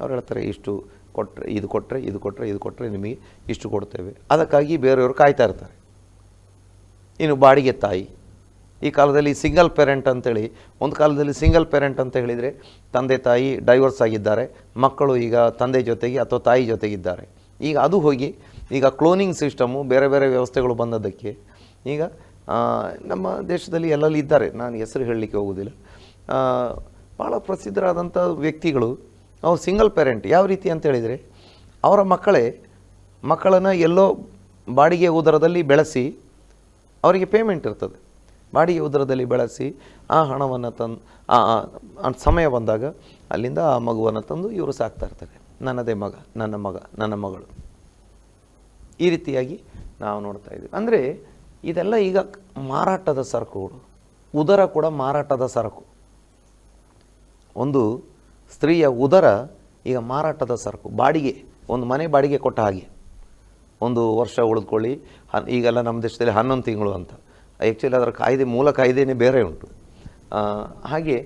ಅವ್ರು ಹೇಳ್ತಾರೆ, ಇಷ್ಟು ಕೊಟ್ಟರೆ ಇದು ಕೊಟ್ಟರೆ ಇದು ಕೊಟ್ಟರೆ ಇದು ಕೊಟ್ಟರೆ ನಿಮಗೆ ಇಷ್ಟು ಕೊಡ್ತೇವೆ. ಅದಕ್ಕಾಗಿ ಬೇರೆಯವರು ಕಾಯ್ತಾ ಇರ್ತಾರೆ. ಇನ್ನು ಬಾಡಿಗೆ ತಾಯಿ, ಈ ಕಾಲದಲ್ಲಿ ಸಿಂಗಲ್ ಪೇರೆಂಟ್ ಅಂತೇಳಿ, ಒಂದು ಕಾಲದಲ್ಲಿ ಸಿಂಗಲ್ ಪೇರೆಂಟ್ ಅಂತ ಹೇಳಿದರೆ, ತಂದೆ ತಾಯಿ ಡೈವರ್ಸ್ ಆಗಿದ್ದಾರೆ, ಮಕ್ಕಳು ಈಗ ತಂದೆ ಜೊತೆಗೆ ಅಥವಾ ತಾಯಿ ಜೊತೆಗಿದ್ದಾರೆ ಈಗ ಅದು ಹೋಗಿ, ಈಗ ಕ್ಲೋನಿಂಗ್ ಸಿಸ್ಟಮು ಬೇರೆ ಬೇರೆ ವ್ಯವಸ್ಥೆಗಳು ಬಂದದ್ದಕ್ಕೆ, ಈಗ ನಮ್ಮ ದೇಶದಲ್ಲಿ ಎಲ್ಲಲ್ಲಿ ಇದ್ದಾರೆ, ನಾನು ಹೆಸರು ಹೇಳಲಿಕ್ಕೆ ಹೋಗೋದಿಲ್ಲ ಭಾಳ ಪ್ರಸಿದ್ಧರಾದಂಥ ವ್ಯಕ್ತಿಗಳು ಅವ್ರು ಸಿಂಗಲ್ ಪೇರೆಂಟ್ ಯಾವ ರೀತಿ ಅಂತ ಹೇಳಿದರೆ, ಅವರ ಮಕ್ಕಳೇ ಮಕ್ಕಳನ್ನು ಎಲ್ಲೋ ಬಾಡಿಗೆ ಉದರದಲ್ಲಿ ಬೆಳೆಸಿ ಅವರಿಗೆ ಪೇಮೆಂಟ್ ಇರ್ತದೆ. ಬಾಡಿಗೆ ಉದರದಲ್ಲಿ ಬೆಳೆಸಿ ಆ ಹಣವನ್ನು ತಂದು ಸಮಯ ಬಂದಾಗ ಅಲ್ಲಿಂದ ಆ ಮಗುವನ್ನು ತಂದು ಇವರು ಸಾಕ್ತಾ ಇರ್ತಾರೆ. ನನ್ನದೇ ಮಗ, ನನ್ನ ಮಗ, ನನ್ನ ಮಗಳು. ಈ ರೀತಿಯಾಗಿ ನಾವು ನೋಡ್ತಾ ಇದ್ದೀವಿ. ಅಂದರೆ ಇದೆಲ್ಲ ಈಗ ಮಾರಾಟದ ಸರಕುಗಳು ಉದರ ಕೂಡ ಮಾರಾಟದ ಸರಕು. ಒಂದು ಸ್ತ್ರೀಯ ಉದರ ಈಗ ಮಾರಾಟದ ಸರಕು. ಬಾಡಿಗೆ, ಒಂದು ಮನೆ ಬಾಡಿಗೆ ಕೊಟ್ಟ ಹಾಗೆ. ಒಂದು ವರ್ಷ ಉಳಿದುಕೊಳ್ಳಿ ಹನ್, ಈಗೆಲ್ಲ ನಮ್ಮ ದೇಶದಲ್ಲಿ ಹನ್ನೊಂದು ತಿಂಗಳು ಅಂತ. ಆ್ಯಕ್ಚುಲಿ ಅದರ ಕಾಯ್ದೆ, ಮೂಲ ಕಾಯ್ದೆನೇ ಬೇರೆ ಉಂಟು. ಹಾಗೆ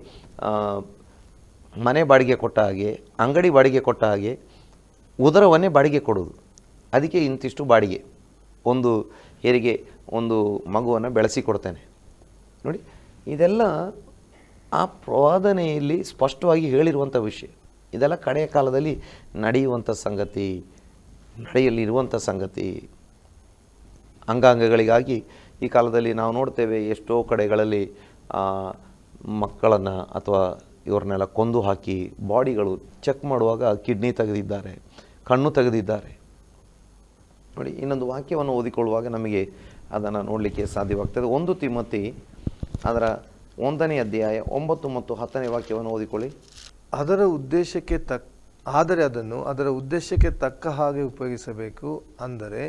ಮನೆ ಬಾಡಿಗೆ ಕೊಟ್ಟ ಹಾಗೆ, ಅಂಗಡಿ ಬಾಡಿಗೆ ಕೊಟ್ಟ ಹಾಗೆ, ಉದರವನ್ನೇ ಬಾಡಿಗೆ ಕೊಡೋದು ಅದಕ್ಕೆ ಇಂತಿಷ್ಟು ಬಾಡಿಗೆ. ಒಂದು ಹೆರಿಗೆ ಒಂದು ಮಗುವನ್ನು ಬೆಳೆಸಿಕೊಡ್ತೇನೆ ನೋಡಿ, ಇದೆಲ್ಲ ಆ ಪ್ರವಾದನೆಯಲ್ಲಿ ಸ್ಪಷ್ಟವಾಗಿ ಹೇಳಿರುವಂಥ ವಿಷಯ. ಇದೆಲ್ಲ ಕಡೆಯ ಕಾಲದಲ್ಲಿ ನಡೆಯುವಂಥ ಸಂಗತಿ ನಡೆಯಲಿರುವಂಥ ಸಂಗತಿ. ಅಂಗಾಂಗಗಳಿಗಾಗಿ ಈ ಕಾಲದಲ್ಲಿ ನಾವು ನೋಡ್ತೇವೆ ಎಷ್ಟೋ ಕಡೆಗಳಲ್ಲಿ ಮಕ್ಕಳನ್ನು ಅಥವಾ ಇವ್ರನ್ನೆಲ್ಲ ಕೊಂದು ಹಾಕಿ ಬಾಡಿಗಳು ಚೆಕ್ ಮಾಡುವಾಗ ಕಿಡ್ನಿ ತೆಗೆದಿದ್ದಾರೆ, ಕಣ್ಣು ತೆಗೆದಿದ್ದಾರೆ. ನೋಡಿ, ಇನ್ನೊಂದು ವಾಕ್ಯವನ್ನು ಓದಿಕೊಳ್ಳುವಾಗ ನಮಗೆ ಅದನ್ನು ನೋಡಲಿಕ್ಕೆ ಸಾಧ್ಯವಾಗ್ತದೆ. ಒಂದು ತಿಮ್ಮತಿ ಅದರ ಒಂದನೇ ಅಧ್ಯಾಯ ಒಂಬತ್ತು ಮತ್ತು ಹತ್ತನೇ ವಾಕ್ಯವನ್ನು ಓದಿಕೊಳ್ಳಿ. ಅದರ ಉದ್ದೇಶಕ್ಕೆ ತಕ್, ಆದರೆ ಅದನ್ನು ಅದರ ಉದ್ದೇಶಕ್ಕೆ ತಕ್ಕ ಹಾಗೆ ಉಪಯೋಗಿಸಬೇಕು ಅಂದರೆ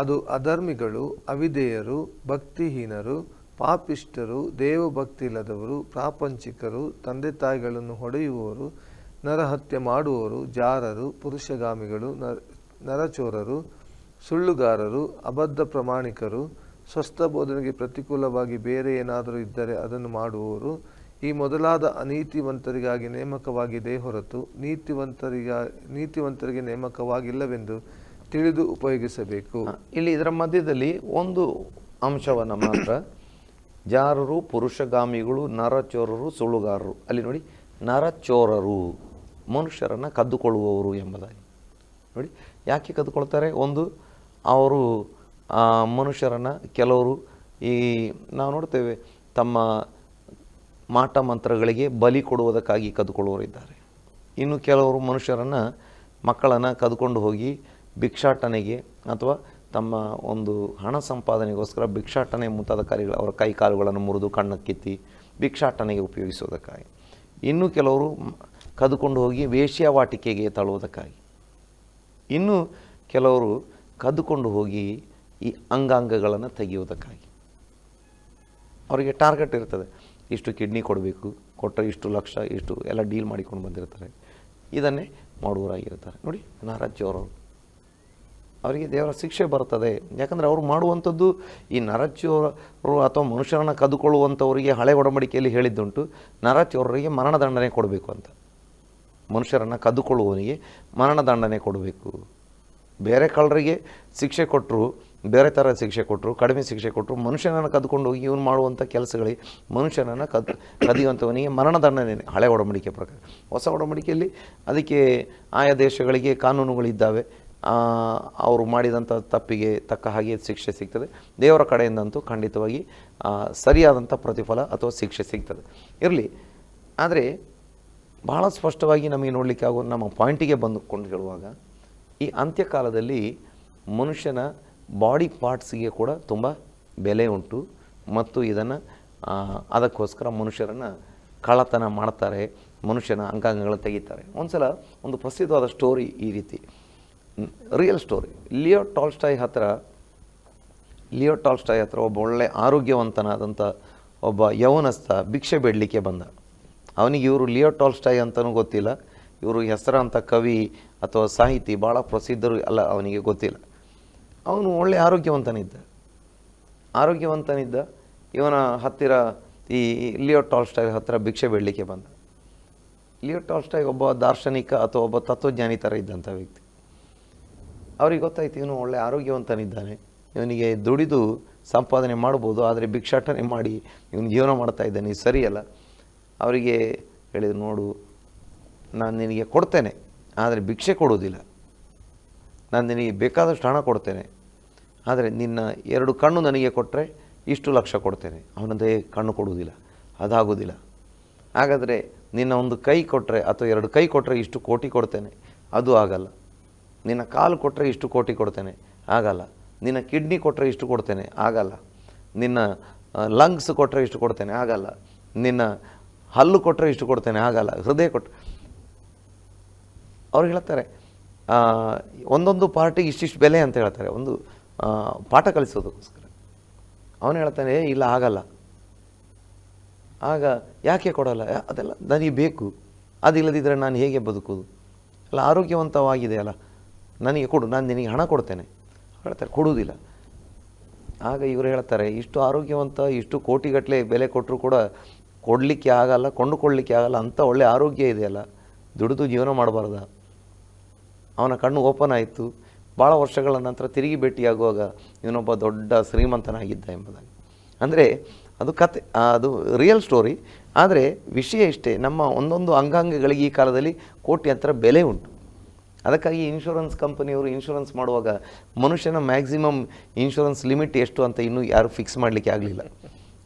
ಅದು ಅಧರ್ಮಿಗಳು ಅವಿದೇಯರು ಭಕ್ತಿಹೀನರು ಪಾಪಿಷ್ಟರು ದೇವಭಕ್ತಿ ಇಲ್ಲದವರು ಪ್ರಾಪಂಚಿಕರು ತಂದೆ ತಾಯಿಗಳನ್ನು ಹೊಡೆಯುವವರು, ನರಹತ್ಯೆ ಮಾಡುವವರು, ಜಾರರು, ಪುರುಷಗಾಮಿಗಳು, ನರ, ನರಚೋರರು ಸುಳ್ಳುಗಾರರು, ಅಬದ್ಧ ಪ್ರಮಾಣಿಕರು, ಸ್ವಸ್ಥ ಬೋಧನೆಗೆ ಪ್ರತಿಕೂಲವಾಗಿ ಬೇರೆ ಏನಾದರೂ ಇದ್ದರೆ ಅದನ್ನು ಮಾಡುವವರು, ಈ ಮೊದಲಾದ ಅನೀತಿವಂತರಿಗಾಗಿ ನೇಮಕವಾಗಿದೆ ಹೊರತು ನೀತಿವಂತರಿಗ, ನೀತಿವಂತರಿಗೆ ನೇಮಕವಾಗಿಲ್ಲವೆಂದು ತಿಳಿದು ಉಪಯೋಗಿಸಬೇಕು. ಇಲ್ಲಿ ಇದರ ಮಧ್ಯದಲ್ಲಿ ಒಂದು ಅಂಶವನ್ನು ಮಾತ್ರ. ಜಾರರು, ಪುರುಷಗಾಮಿಗಳು, ನರಚೋರರು, ಸುಳ್ಳುಗಾರರು. ಅಲ್ಲಿ ನೋಡಿ, ನರಚೋರರು, ಮನುಷ್ಯರನ್ನು ಕದ್ದುಕೊಳ್ಳುವವರು ಎಂಬುದಾಗಿ. ನೋಡಿ, ಯಾಕೆ ಕದ್ದುಕೊಳ್ತಾರೆ? ಒಂದು ಅವರು ಮನುಷ್ಯರನ್ನು ಕೆಲವರು ಈ, ನಾವು ನೋಡ್ತೇವೆ, ತಮ್ಮ ಮಾಟ ಮಂತ್ರಗಳಿಗೆ ಬಲಿ ಕೊಡುವುದಕ್ಕಾಗಿ ಕದ್ದುಕೊಳ್ಳುವವರಿದ್ದಾರೆ ಇನ್ನು ಕೆಲವರು ಮನುಷ್ಯರನ್ನು ಮಕ್ಕಳನ್ನು ಕದ್ಕೊಂಡು ಹೋಗಿ ಭಿಕ್ಷಾಟನೆಗೆ ಅಥವಾ ತಮ್ಮ ಒಂದು ಹಣ ಸಂಪಾದನೆಗೋಸ್ಕರ ಭಿಕ್ಷಾಟನೆ ಮುಂತಾದ ಕಾರ್ಯಗಳು, ಅವರ ಕೈ ಕಾಲುಗಳನ್ನು ಮುರಿದು ಕಣ್ಣು ಕಿತ್ತಿ ಭಿಕ್ಷಾಟನೆಗೆ ಉಪಯೋಗಿಸುವುದಕ್ಕಾಗಿ. ಇನ್ನು ಕೆಲವರು ಕದ್ಕೊಂಡು ಹೋಗಿ ವೇಶ್ಯಾವಾಟಿಕೆಗೆ ತಳ್ಳುವುದಕ್ಕಾಗಿ. ಇನ್ನು ಕೆಲವರು ಕದ್ದುಕೊಂಡು ಹೋಗಿ ಈ ಅಂಗಾಂಗಗಳನ್ನು ತೆಗೆಯುವುದಕ್ಕಾಗಿ. ಅವರಿಗೆ ಟಾರ್ಗೆಟ್ ಇರ್ತದೆ, ಇಷ್ಟು ಕಿಡ್ನಿ ಕೊಡಬೇಕು, ಕೊಟ್ಟರೆ ಇಷ್ಟು ಲಕ್ಷ, ಇಷ್ಟು ಎಲ್ಲ ಡೀಲ್ ಮಾಡಿಕೊಂಡು ಬಂದಿರ್ತಾರೆ. ಇದನ್ನೇ ಮಾಡುವರಾಗಿರ್ತಾರೆ ನೋಡಿ ನಾರಾಜ್ಯವರವರು ಅವರಿಗೆ ದೇವರ ಶಿಕ್ಷೆ ಬರ್ತದೆ ಯಾಕಂದರೆ ಅವರು ಮಾಡುವಂಥದ್ದು ಈ ನರಚೋರರು ಅಥವಾ ಮನುಷ್ಯರನ್ನು ಕದ್ದುಕೊಳ್ಳುವಂಥವರಿಗೆ ಹಳೆ ಒಡಂಬಡಿಕೆಯಲ್ಲಿ ಹೇಳಿದ್ದುಂಟು. ನರಚೋರರಿಗೆ ಮರಣದಂಡನೆ ಕೊಡಬೇಕು ಅಂತ. ಮನುಷ್ಯರನ್ನು ಕದ್ದುಕೊಳ್ಳುವವನಿಗೆ ಮರಣದಂಡನೆ ಕೊಡಬೇಕು. ಬೇರೆ ಕಳ್ಳರಿಗೆ ಶಿಕ್ಷೆ ಕೊಟ್ಟರು ಬೇರೆ ಥರ ಶಿಕ್ಷೆ ಕೊಟ್ಟರು ಕಡಿಮೆ ಶಿಕ್ಷೆ ಕೊಟ್ಟರು ಮನುಷ್ಯನನ್ನು ಕದ್ಕೊಂಡು ಹೋಗಿ ಇವನು ಮಾಡುವಂಥ ಕೆಲಸಗಳಿಗೆ ಮನುಷ್ಯನನ್ನು ಕದ್ ಕದಿಯುವಂಥವನಿಗೆ ಮರಣದಂಡನೆ, ಹಳೆ ಒಡಂಬಡಿಕೆ ಪ್ರಕಾರ. ಹೊಸ ಒಡಂಬಡಿಕೆಯಲ್ಲಿ ಅದಕ್ಕೆ ಆಯಾ ದೇಶಗಳಿಗೆ ಕಾನೂನುಗಳಿದ್ದಾವೆ. ಅವರು ಮಾಡಿದಂಥ ತಪ್ಪಿಗೆ ತಕ್ಕ ಹಾಗೆ ಶಿಕ್ಷೆ ಸಿಗ್ತದೆ. ದೇವರ ಕಡೆಯಿಂದಂತೂ ಖಂಡಿತವಾಗಿ ಸರಿಯಾದಂಥ ಪ್ರತಿಫಲ ಅಥವಾ ಶಿಕ್ಷೆ ಸಿಗ್ತದೆ. ಇರಲಿ, ಆದರೆ ಬಹಳ ಸ್ಪಷ್ಟವಾಗಿ ನಮಗೆ ನೋಡಲಿಕ್ಕೆ ಆಗೋ ನಮ್ಮ ಪಾಯಿಂಟಿಗೆ ಬಂದುಕೊಂಡು ಹೇಳುವಾಗ ಈ ಅಂತ್ಯಕಾಲದಲ್ಲಿ ಮನುಷ್ಯನ ಬಾಡಿ ಪಾರ್ಟ್ಸ್ಗೆ ಕೂಡ ತುಂಬ ಬೆಲೆ ಉಂಟು. ಮತ್ತು ಇದನ್ನು ಅದಕ್ಕೋಸ್ಕರ ಮನುಷ್ಯರನ್ನು ಕಳ್ಳತನ ಮಾಡ್ತಾರೆ, ಮನುಷ್ಯನ ಅಂಗಾಂಗಗಳು ತೆಗಿತಾರೆ. ಒಂದ್ಸಲ ಒಂದು ಪ್ರಸಿದ್ಧವಾದ ಸ್ಟೋರಿ ಈ ರೀತಿ. ರಿಯಲ್ ಸ್ಟೋರಿ ಲಿಯೋ ಟಾಲ್ಸ್ಟಾಯ್ ಹತ್ತಿರ ಲಿಯೋ ಟಾಲ್ಸ್ಟಾಯ್ ಹತ್ತಿರ ಒಬ್ಬ ಒಳ್ಳೆ ಆರೋಗ್ಯವಂತನಾದಂಥ ಒಬ್ಬ ಯೌವನಸ್ಥ ಭಿಕ್ಷೆ ಬೇಡಲಿಕ್ಕೆ ಬಂದ. ಅವನಿಗೆ ಇವರು ಲಿಯೋ ಟಾಲ್ಸ್ಟಾಯ್ ಅಂತಲೂ ಗೊತ್ತಿಲ್ಲ. ಇವರು ಹೆಸರಾಂತ ಕವಿ ಅಥವಾ ಸಾಹಿತಿ ಭಾಳ ಪ್ರಸಿದ್ಧರು ಅಲ್ಲ ಅವನಿಗೆ ಗೊತ್ತಿಲ್ಲ. ಅವನು ಒಳ್ಳೆ ಆರೋಗ್ಯವಂತನಿದ್ದ. ಆರೋಗ್ಯವಂತನಿದ್ದ. ಇವನ ಹತ್ತಿರ ಈ ಲಿಯೋ ಟಾಲ್ಸ್ಟಾಯ್ ಹತ್ತಿರ ಭಿಕ್ಷೆ ಬೇಡಲಿಕ್ಕೆ ಬಂದ. ಲಿಯೋ ಟಾಲ್ಸ್ಟಾಯ್ ಒಬ್ಬ ದಾರ್ಶನಿಕ ಅಥವಾ ಒಬ್ಬ ತತ್ವಜ್ಞಾನಿ ಥರ ಇದ್ದಂಥ ವ್ಯಕ್ತಿ. ಅವ್ರಿಗೆ ಗೊತ್ತಾಯ್ತು, ಇವನು ಒಳ್ಳೆ ಆರೋಗ್ಯವಂತನಿದ್ದಾನೆ. ಇವನಿಗೆ ದುಡಿದು ಸಂಪಾದನೆ ಮಾಡ್ಬೋದು, ಆದರೆ ಭಿಕ್ಷಾಟನೆ ಮಾಡಿ ಇವನು ಜೀವನ ಮಾಡ್ತಾ ಇದ್ದಾನೆ. ಸರಿಯಲ್ಲ. ಅವರಿಗೆ ಹೇಳಿದ್ರು, ನೋಡು, ನಾನು ನಿನಗೆ ಕೊಡ್ತೇನೆ. ಆದರೆ ಭಿಕ್ಷೆ ಕೊಡೋದಿಲ್ಲ ನಾನು ನಿನಗೆ ಬೇಕಾದಷ್ಟು ಹಣ ಕೊಡ್ತೇನೆ. ಆದರೆ ನಿನ್ನ ಎರಡು ಕಣ್ಣು ನನಗೆ ಕೊಟ್ಟರೆ ಇಷ್ಟು ಲಕ್ಷ ಕೊಡ್ತೇನೆ. ಅವನದೇ ಕಣ್ಣು ಕೊಡುವುದಿಲ್ಲ. ಅದಾಗೋದಿಲ್ಲ ಹಾಗಾದರೆ ನಿನ್ನ ಒಂದು ಕೈ ಕೊಟ್ಟರೆ ಅಥವಾ ಎರಡು ಕೈ ಕೊಟ್ಟರೆ ಇಷ್ಟು ಕೋಟಿ ಕೊಡ್ತೇನೆ. ಅದು ಆಗಲ್ಲ. ನಿನ್ನ ಕಾಲು ಕೊಟ್ಟರೆ ಇಷ್ಟು ಕೋಟಿ ಕೊಡ್ತೇನೆ. ಆಗಲ್ಲ. ನಿನ್ನ ಕಿಡ್ನಿ ಕೊಟ್ಟರೆ ಇಷ್ಟು ಕೊಡ್ತೇನೆ. ಆಗಲ್ಲ. ನಿನ್ನ ಲಂಗ್ಸ್ ಕೊಟ್ಟರೆ ಇಷ್ಟು ಕೊಡ್ತೇನೆ. ಆಗಲ್ಲ. ನಿನ್ನ ಹಲ್ಲು ಕೊಟ್ಟರೆ ಇಷ್ಟು ಕೊಡ್ತೇನೆ. ಆಗಲ್ಲ. ಹೃದಯ ಕೊಟ್ಟು ಅವ್ರು ಹೇಳ್ತಾರೆ ಒಂದೊಂದು ಪಾರ್ಟಿಗೆ ಇಷ್ಟಿಷ್ಟು ಬೆಲೆ ಅಂತ ಹೇಳ್ತಾರೆ ಒಂದು ಪಾಠ ಕಲಿಸೋದಕ್ಕೋಸ್ಕರ. ಅವನು ಹೇಳ್ತಾನೆ "ಏ, ಇಲ್ಲ ಆಗಲ್ಲ ಆಗ ಯಾಕೆ ಕೊಡಲ್ಲ? ಅದೆಲ್ಲ ನನಗೆ ಬೇಕು. ಅದಿಲ್ಲದಿದ್ದರೆ ನಾನು ಹೇಗೆ ಬದುಕೋದು ಅಲ್ಲ ಆರೋಗ್ಯವಂತವಾಗಿದೆ ಅಲ್ಲ. ನನಗೆ ಕೊಡು ನಾನು ನಿನಗೆ ಹಣ ಕೊಡ್ತೇನೆ. ಹೇಳ್ತಾರೆ ಕೊಡುವುದಿಲ್ಲ. ಆಗ ಇವರು ಹೇಳ್ತಾರೆ ಇಷ್ಟು ಆರೋಗ್ಯವಂತ ಇಷ್ಟು ಕೋಟಿಗಟ್ಟಲೆ ಬೆಲೆ ಕೊಟ್ಟರು ಕೂಡ ಕೊಡಲಿಕ್ಕೆ ಆಗಲ್ಲ ಕೊಂಡುಕೊಳ್ಳಲಿಕ್ಕೆ ಆಗಲ್ಲ ಅಂಥ ಒಳ್ಳೆ ಆರೋಗ್ಯ ಇದೆಯಲ್ಲ ದುಡಿದು ಜೀವನ ಮಾಡಬಾರ್ದ? ಅವನ ಕಣ್ಣು ಓಪನ್ ಆಯಿತು. ಭಾಳ ವರ್ಷಗಳ ನಂತರ ತಿರುಗಿ ಭೇಟಿಯಾಗುವಾಗ ಇವನೊಬ್ಬ ದೊಡ್ಡ ಶ್ರೀಮಂತನಾಗಿದ್ದ ಎಂಬುದಾಗಿ. ಅಂದರೆ ಅದು ಕತೆ ಅದು ರಿಯಲ್ ಸ್ಟೋರಿ ಆದರೆ ವಿಷಯ ಇಷ್ಟೇ, ನಮ್ಮ ಒಂದೊಂದು ಅಂಗಾಂಗಗಳಿಗೆ ಈ ಕಾಲದಲ್ಲಿ ಕೋಟ್ಯಂತರ ಬೆಲೆ ಉಂಟು. ಅದಕ್ಕಾಗಿ ಇನ್ಶೂರೆನ್ಸ್ ಕಂಪನಿಯವರು ಇನ್ಶೂರೆನ್ಸ್ ಮಾಡುವಾಗ ಮನುಷ್ಯನ ಮ್ಯಾಕ್ಸಿಮಮ್ ಇನ್ಶೂರೆನ್ಸ್ ಲಿಮಿಟ್ ಎಷ್ಟು ಅಂತ ಇನ್ನೂ ಯಾರು ಫಿಕ್ಸ್ ಮಾಡಲಿಕ್ಕೆ ಆಗಲಿಲ್ಲ.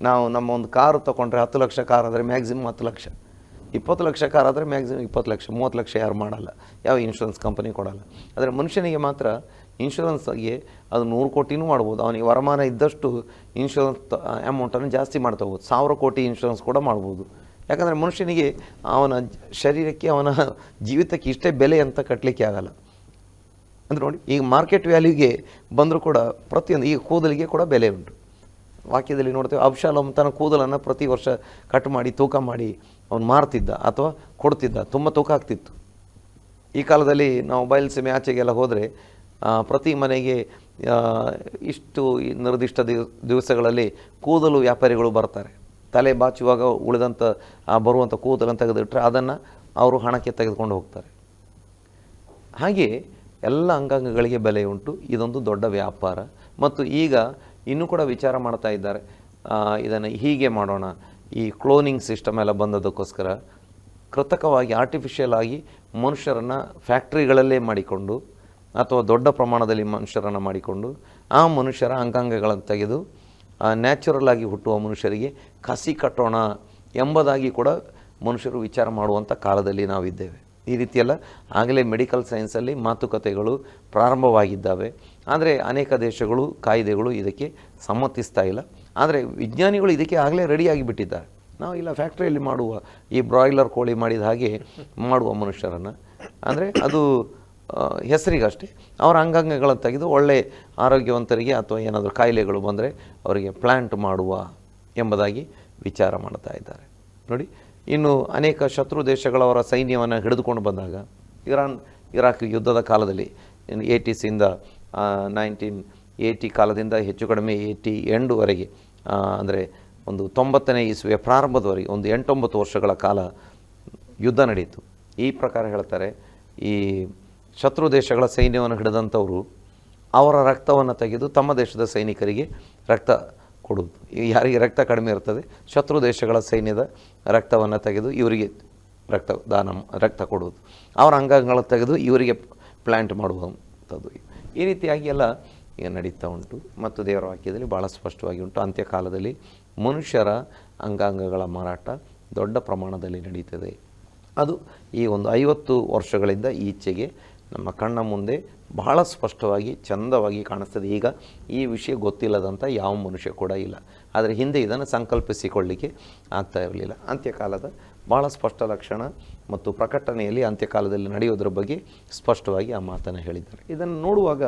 ನಾವು ನಮ್ಮ ಒಂದು ಕಾರು ತೊಗೊಂಡ್ರೆ ಹತ್ತು ಲಕ್ಷ, ಕಾರ್ ಆದರೆ ಮ್ಯಾಕ್ಸಿಮಮ್ ಹತ್ತು ಲಕ್ಷ. ಇಪ್ಪತ್ತು ಲಕ್ಷ ಕಾರ್ ಆದರೆ ಮ್ಯಾಕ್ಸಿಮಮ್ ಇಪ್ಪತ್ತು ಲಕ್ಷ, ಮೂವತ್ತು ಲಕ್ಷ ಯಾರು ಮಾಡಲ್ಲ. ಯಾವ ಇನ್ಶೂರೆನ್ಸ್ ಕಂಪನಿ ಕೊಡಲ್ಲ. ಆದರೆ ಮನುಷ್ಯನಿಗೆ ಮಾತ್ರ ಇನ್ಶೂರೆನ್ಸ್ಗೆ ಅದು ನೂರು ಕೋಟಿನೂ ಮಾಡ್ಬೋದು. ಅವನಿಗೆ ವರಮಾನ ಇದ್ದಷ್ಟು ಇನ್ಶೂರೆನ್ಸ್ ಅಮೌಂಟನ್ನು ಜಾಸ್ತಿ ಮಾಡ್ತಾ ಹೋಗ್ಬೋದು. ಸಾವಿರ ಕೋಟಿ ಇನ್ಶೂರೆನ್ಸ್ ಕೂಡ ಮಾಡ್ಬೋದು. ಯಾಕಂದರೆ ಮನುಷ್ಯನಿಗೆ ಅವನ ಶರೀರಕ್ಕೆ, ಅವನ ಜೀವಿತಕ್ಕೆ ಇಷ್ಟೇ ಬೆಲೆ ಅಂತ ಕಟ್ಟಲಿಕ್ಕೆ ಆಗಲ್ಲ. ಅಂದರೆ ನೋಡಿ, ಈಗ ಮಾರ್ಕೆಟ್ ವ್ಯಾಲ್ಯೂಗೆ ಬಂದರೂ ಕೂಡ ಪ್ರತಿಯೊಂದು, ಈಗ ಕೂದಲಿಗೆ ಕೂಡ ಬೆಲೆ ಉಂಟು. ವಾಕ್ಯದಲ್ಲಿ ನೋಡ್ತೇವೆ ಅಬ್ಶಾಲಂ ತನ್ನ ಕೂದಲನ್ನು ಪ್ರತಿ ವರ್ಷ ಕಟ್ ಮಾಡಿ, ತೂಕ ಮಾಡಿ ಅವನು ಮಾರ್ತಿದ್ದ ಅಥವಾ ಕೊಡ್ತಿದ್ದ. ತುಂಬ ತೂಕ ಆಗ್ತಿತ್ತು. ಈ ಕಾಲದಲ್ಲಿ ನಾವು ಬಯಲುಸೀಮೆ ಆಚೆಗೆಲ್ಲ ಹೋದರೆ ಪ್ರತಿ ಮನೆಗೆ ಇಷ್ಟು ನಿರ್ದಿಷ್ಟ ದಿವ, ದಿವಸಗಳಲ್ಲಿ ಕೂದಲು ವ್ಯಾಪಾರಿಗಳು ಬರ್ತಾರೆ. ತಲೆ ಬಾಚುವಾಗ ಉಳಿದಂಥ ಬರುವಂಥ ಕೂದಲನ್ನು ತೆಗೆದಿಟ್ಟರೆ ಅದನ್ನು ಅವರು ಹಣಕ್ಕೆ ತೆಗೆದುಕೊಂಡು ಹೋಗ್ತಾರೆ. ಹಾಗೆ ಎಲ್ಲ ಅಂಗಾಂಗಗಳಿಗೆ ಬೆಲೆ ಉಂಟು. ಇದೊಂದು ದೊಡ್ಡ ವ್ಯಾಪಾರ. ಮತ್ತು ಈಗ ಇನ್ನೂ ಕೂಡ ವಿಚಾರ ಮಾಡ್ತಾ ಇದ್ದಾರೆ. ಇದನ್ನು ಹೀಗೆ ಮಾಡೋಣ. ಈ ಕ್ಲೋನಿಂಗ್ ಸಿಸ್ಟಮ್ ಎಲ್ಲ ಬಂದದಕ್ಕೋಸ್ಕರ ಕೃತಕವಾಗಿ ಆರ್ಟಿಫಿಷಿಯಲ್ ಆಗಿ ಮನುಷ್ಯರನ್ನು ಫ್ಯಾಕ್ಟ್ರಿಗಳಲ್ಲೇ ಮಾಡಿಕೊಂಡು ಅಥವಾ ದೊಡ್ಡ ಪ್ರಮಾಣದಲ್ಲಿ ಮನುಷ್ಯರನ್ನು ಮಾಡಿಕೊಂಡು ಆ ಮನುಷ್ಯರ ಅಂಗಾಂಗಗಳನ್ನು ತೆಗೆದು ನ್ಯಾಚುರಲ್ ಆಗಿ ಹುಟ್ಟುವ ಮನುಷ್ಯರಿಗೆ ಕಸಿ ಕಟ್ಟೋಣ ಎಂಬುದಾಗಿ ಕೂಡ ಮನುಷ್ಯರು ವಿಚಾರ ಮಾಡುವಂಥ ಕಾಲದಲ್ಲಿ ನಾವಿದ್ದೇವೆ. ಈ ರೀತಿಯೆಲ್ಲ ಆಗಲೇ ಮೆಡಿಕಲ್ ಸೈನ್ಸಲ್ಲಿ ಮಾತುಕತೆಗಳು ಪ್ರಾರಂಭವಾಗಿದ್ದಾವೆ. ಆದರೆ ಅನೇಕ ದೇಶಗಳು, ಕಾಯ್ದೆಗಳು ಇದಕ್ಕೆ ಸಮ್ಮತಿಸ್ತಾ ಇಲ್ಲ. ಆದರೆ ವಿಜ್ಞಾನಿಗಳು ಇದಕ್ಕೆ ಆಗಲೇ ರೆಡಿಯಾಗಿ ಬಿಟ್ಟಿದ್ದಾರೆ ನಾವು ಇಲ್ಲ ಫ್ಯಾಕ್ಟ್ರಿಯಲ್ಲಿ ಮಾಡುವ, ಈ ಬ್ರಾಯ್ಲರ್ ಕೋಳಿ ಮಾಡಿದ ಹಾಗೆ ಮಾಡುವ ಮನುಷ್ಯರನ್ನು. ಅಂದರೆ ಅದು ಹೆಸರಿಗಷ್ಟೇ. ಅವರ ಅಂಗಾಂಗಗಳನ್ನು ತೆಗೆದು ಒಳ್ಳೆ ಆರೋಗ್ಯವಂತರಿಗೆ ಅಥವಾ ಏನಾದರೂ ಕಾಯಿಲೆಗಳು ಬಂದರೆ ಅವರಿಗೆ ಪ್ಲ್ಯಾಂಟ್ ಮಾಡುವ ಎಂಬುದಾಗಿ ವಿಚಾರ ಮಾಡ್ತಾ ಇದ್ದಾರೆ. ನೋಡಿ, ಇನ್ನು ಅನೇಕ ಶತ್ರು ದೇಶಗಳವರ ಸೈನ್ಯವನ್ನು ಹಿಡಿದುಕೊಂಡು ಬಂದಾಗ, ಇರಾನ್, ಇರಾಕ್ ಯುದ್ಧದ ಕಾಲದಲ್ಲಿ ಏಯ್ಟೀಸಿಂದ ನೈನ್ಟೀನ್ ಏಯ್ಟಿ ಕಾಲದಿಂದ ಹೆಚ್ಚು ಕಡಿಮೆ ಏಯ್ಟಿ ಎಂಡುವರೆಗೆ ಅಂದರೆ ಒಂದು ತೊಂಬತ್ತನೇ ಇಸ್ವಿಯ ಪ್ರಾರಂಭದವರೆಗೆ ಒಂದು ಎಂಟೊಂಬತ್ತು ವರ್ಷಗಳ ಕಾಲ ಯುದ್ಧ ನಡೆಯಿತು. ಈ ಪ್ರಕಾರ ಹೇಳ್ತಾರೆ, ಈ ಶತ್ರು ದೇಶಗಳ ಸೈನ್ಯವನ್ನು ಹಿಡಿದಂಥವರು ಅವರ ರಕ್ತವನ್ನು ತೆಗೆದು ತಮ್ಮ ದೇಶದ ಸೈನಿಕರಿಗೆ ರಕ್ತ ಕೊಡುವುದು ಯಾರಿಗೆ ರಕ್ತ ಕಡಿಮೆ ಇರ್ತದೆ? ಶತ್ರು ದೇಶಗಳ ಸೈನ್ಯದ ರಕ್ತವನ್ನು ತೆಗೆದು ಇವರಿಗೆ ರಕ್ತ ದಾನ, ರಕ್ತ ಕೊಡುವುದು. ಅವರ ಅಂಗಾಂಗಗಳನ್ನು ತೆಗೆದು ಇವರಿಗೆ ಪ್ಲ್ಯಾಂಟ್ ಮಾಡುವಂಥದ್ದು. ಈ ರೀತಿಯಾಗಿ ಎಲ್ಲ ಈಗ ನಡೀತಾ ಉಂಟು. ಮತ್ತು ದೇವರ ವಾಕ್ಯದಲ್ಲಿ ಭಾಳ ಸ್ಪಷ್ಟವಾಗಿ ಉಂಟು. ಅಂತ್ಯಕಾಲದಲ್ಲಿ ಮನುಷ್ಯರ ಅಂಗಾಂಗಗಳ ಮಾರಾಟ ದೊಡ್ಡ ಪ್ರಮಾಣದಲ್ಲಿ ನಡೀತದೆ. ಅದು ಈ ಒಂದು ಐವತ್ತು ವರ್ಷಗಳಿಂದ ಈಚೆಗೆ ನಮ್ಮ ಕಣ್ಣ ಮುಂದೆ ಬಹಳ ಸ್ಪಷ್ಟವಾಗಿ, ಚಂದವಾಗಿ ಕಾಣಿಸ್ತದೆ. ಈಗ ಈ ವಿಷಯ ಗೊತ್ತಿಲ್ಲದಂಥ ಯಾವ ಮನುಷ್ಯ ಕೂಡ ಇಲ್ಲ. ಆದರೆ ಹಿಂದೆ ಇದನ್ನು ಸಂಕಲ್ಪಿಸಿಕೊಳ್ಳಿಕ್ಕೆ ಆಗ್ತಾ ಇರಲಿಲ್ಲ. ಅಂತ್ಯಕಾಲದ ಭಾಳ ಸ್ಪಷ್ಟ ಲಕ್ಷಣ ಮತ್ತು ಪ್ರಕಟಣೆಯಲ್ಲಿ ಅಂತ್ಯಕಾಲದಲ್ಲಿ ನಡೆಯೋದ್ರ ಬಗ್ಗೆ ಸ್ಪಷ್ಟವಾಗಿ ಆ ಮಾತನ್ನು ಹೇಳಿದ್ದಾರೆ. ಇದನ್ನು ನೋಡುವಾಗ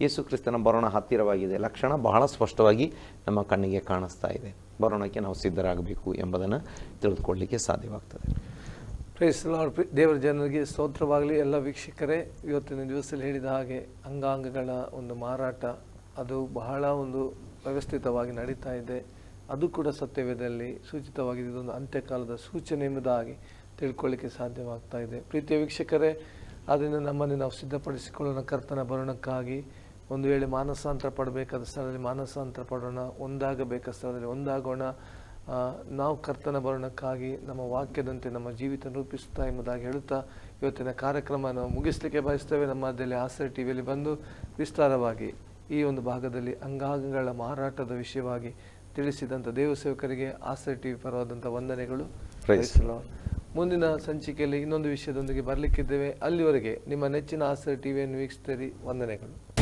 ಯೇಸು ಕ್ರಿಸ್ತನ ಬರೋಣ ಹತ್ತಿರವಾಗಿದೆ. ಲಕ್ಷಣ ಬಹಳ ಸ್ಪಷ್ಟವಾಗಿ ನಮ್ಮ ಕಣ್ಣಿಗೆ ಕಾಣಿಸ್ತಾ ಇದೆ. ಬರೋಣಕ್ಕೆ ನಾವು ಸಿದ್ಧರಾಗಬೇಕು ಎಂಬುದನ್ನು ತಿಳಿದುಕೊಳ್ಳಲಿಕ್ಕೆ ಸಾಧ್ಯವಾಗ್ತದೆ. ಪ್ರೈಸ್ ಲಾರ್ಡ್ ದೇವರ ಜನರಿಗೆ ಸ್ತೋತ್ರವಾಗಲಿ. ಎಲ್ಲ ವೀಕ್ಷಕರೇ, ಇವತ್ತಿನ ದಿವಸದಲ್ಲಿ ಹೇಳಿದ ಹಾಗೆ ಅಂಗಾಂಗಗಳ ಒಂದು ಮಾರಾಟ, ಅದು ಬಹಳ ಒಂದು ವ್ಯವಸ್ಥಿತವಾಗಿ ನಡೀತಾ ಇದೆ. ಅದು ಕೂಡ ಸತ್ಯವೇದಲ್ಲಿ ಸೂಚಿತವಾಗಿದೆ ಇದೊಂದು ಅಂತ್ಯಕಾಲದ ಸೂಚನೆ ಎಂಬುದಾಗಿ ತಿಳ್ಕೊಳ್ಳಿಕ್ಕೆ ಸಾಧ್ಯವಾಗ್ತಾ ಇದೆ. ಪ್ರೀತಿಯ ವೀಕ್ಷಕರೇ ಅದರಿಂದ ನಮ್ಮನ್ನು ನಾವು ಸಿದ್ಧಪಡಿಸಿಕೊಳ್ಳೋಣ. ಕರ್ತನ ಬರೋಣಕ್ಕಾಗಿ ಒಂದು ವೇಳೆ ಮಾನಸಾಂತರ ಪಡಬೇಕಾದ ಸ್ಥಳದಲ್ಲಿ ಮಾನಸಾಂತರ ಪಡೋಣ. ಒಂದಾಗಬೇಕಾದ ಸ್ಥಳದಲ್ಲಿ ಒಂದಾಗೋಣ. ನಾವು ಕರ್ತನ ಬರೋಣಕ್ಕಾಗಿ ನಮ್ಮ ವಾಕ್ಯದಂತೆ ನಮ್ಮ ಜೀವಿತ ರೂಪಿಸುತ್ತಾ ಎಂಬುದಾಗಿ ಹೇಳುತ್ತಾ ಇವತ್ತಿನ ಕಾರ್ಯಕ್ರಮ ನಾವು ಮುಗಿಸ್ಲಿಕ್ಕೆ ಬಯಸ್ತೇವೆ. ನಮ್ಮ ಅದರಲ್ಲಿ ಆಸರೆ ಟಿವಿಯಲ್ಲಿ ಬಂದು ವಿಸ್ತಾರವಾಗಿ ಈ ಒಂದು ಭಾಗದಲ್ಲಿ ಅಂಗಾಂಗಗಳ ಮಾರಾಟದ ವಿಷಯವಾಗಿ ತಿಳಿಸಿದಂಥ ದೇವಸೇವಕರಿಗೆ ಆಸರೆ ಟಿವಿ ಪರವಾದಂಥ ವಂದನೆಗಳು. ಮುಂದಿನ ಸಂಚಿಕೆಯಲ್ಲಿ ಇನ್ನೊಂದು ವಿಷಯದೊಂದಿಗೆ ಬರಲಿಕ್ಕಿದ್ದೇವೆ. ಅಲ್ಲಿವರೆಗೆ ನಿಮ್ಮ ನೆಚ್ಚಿನ ಆಸರೆ ಟಿವಿಯನ್ನು ವೀಕ್ಷಿಸಿರಿ. ವಂದನೆಗಳು.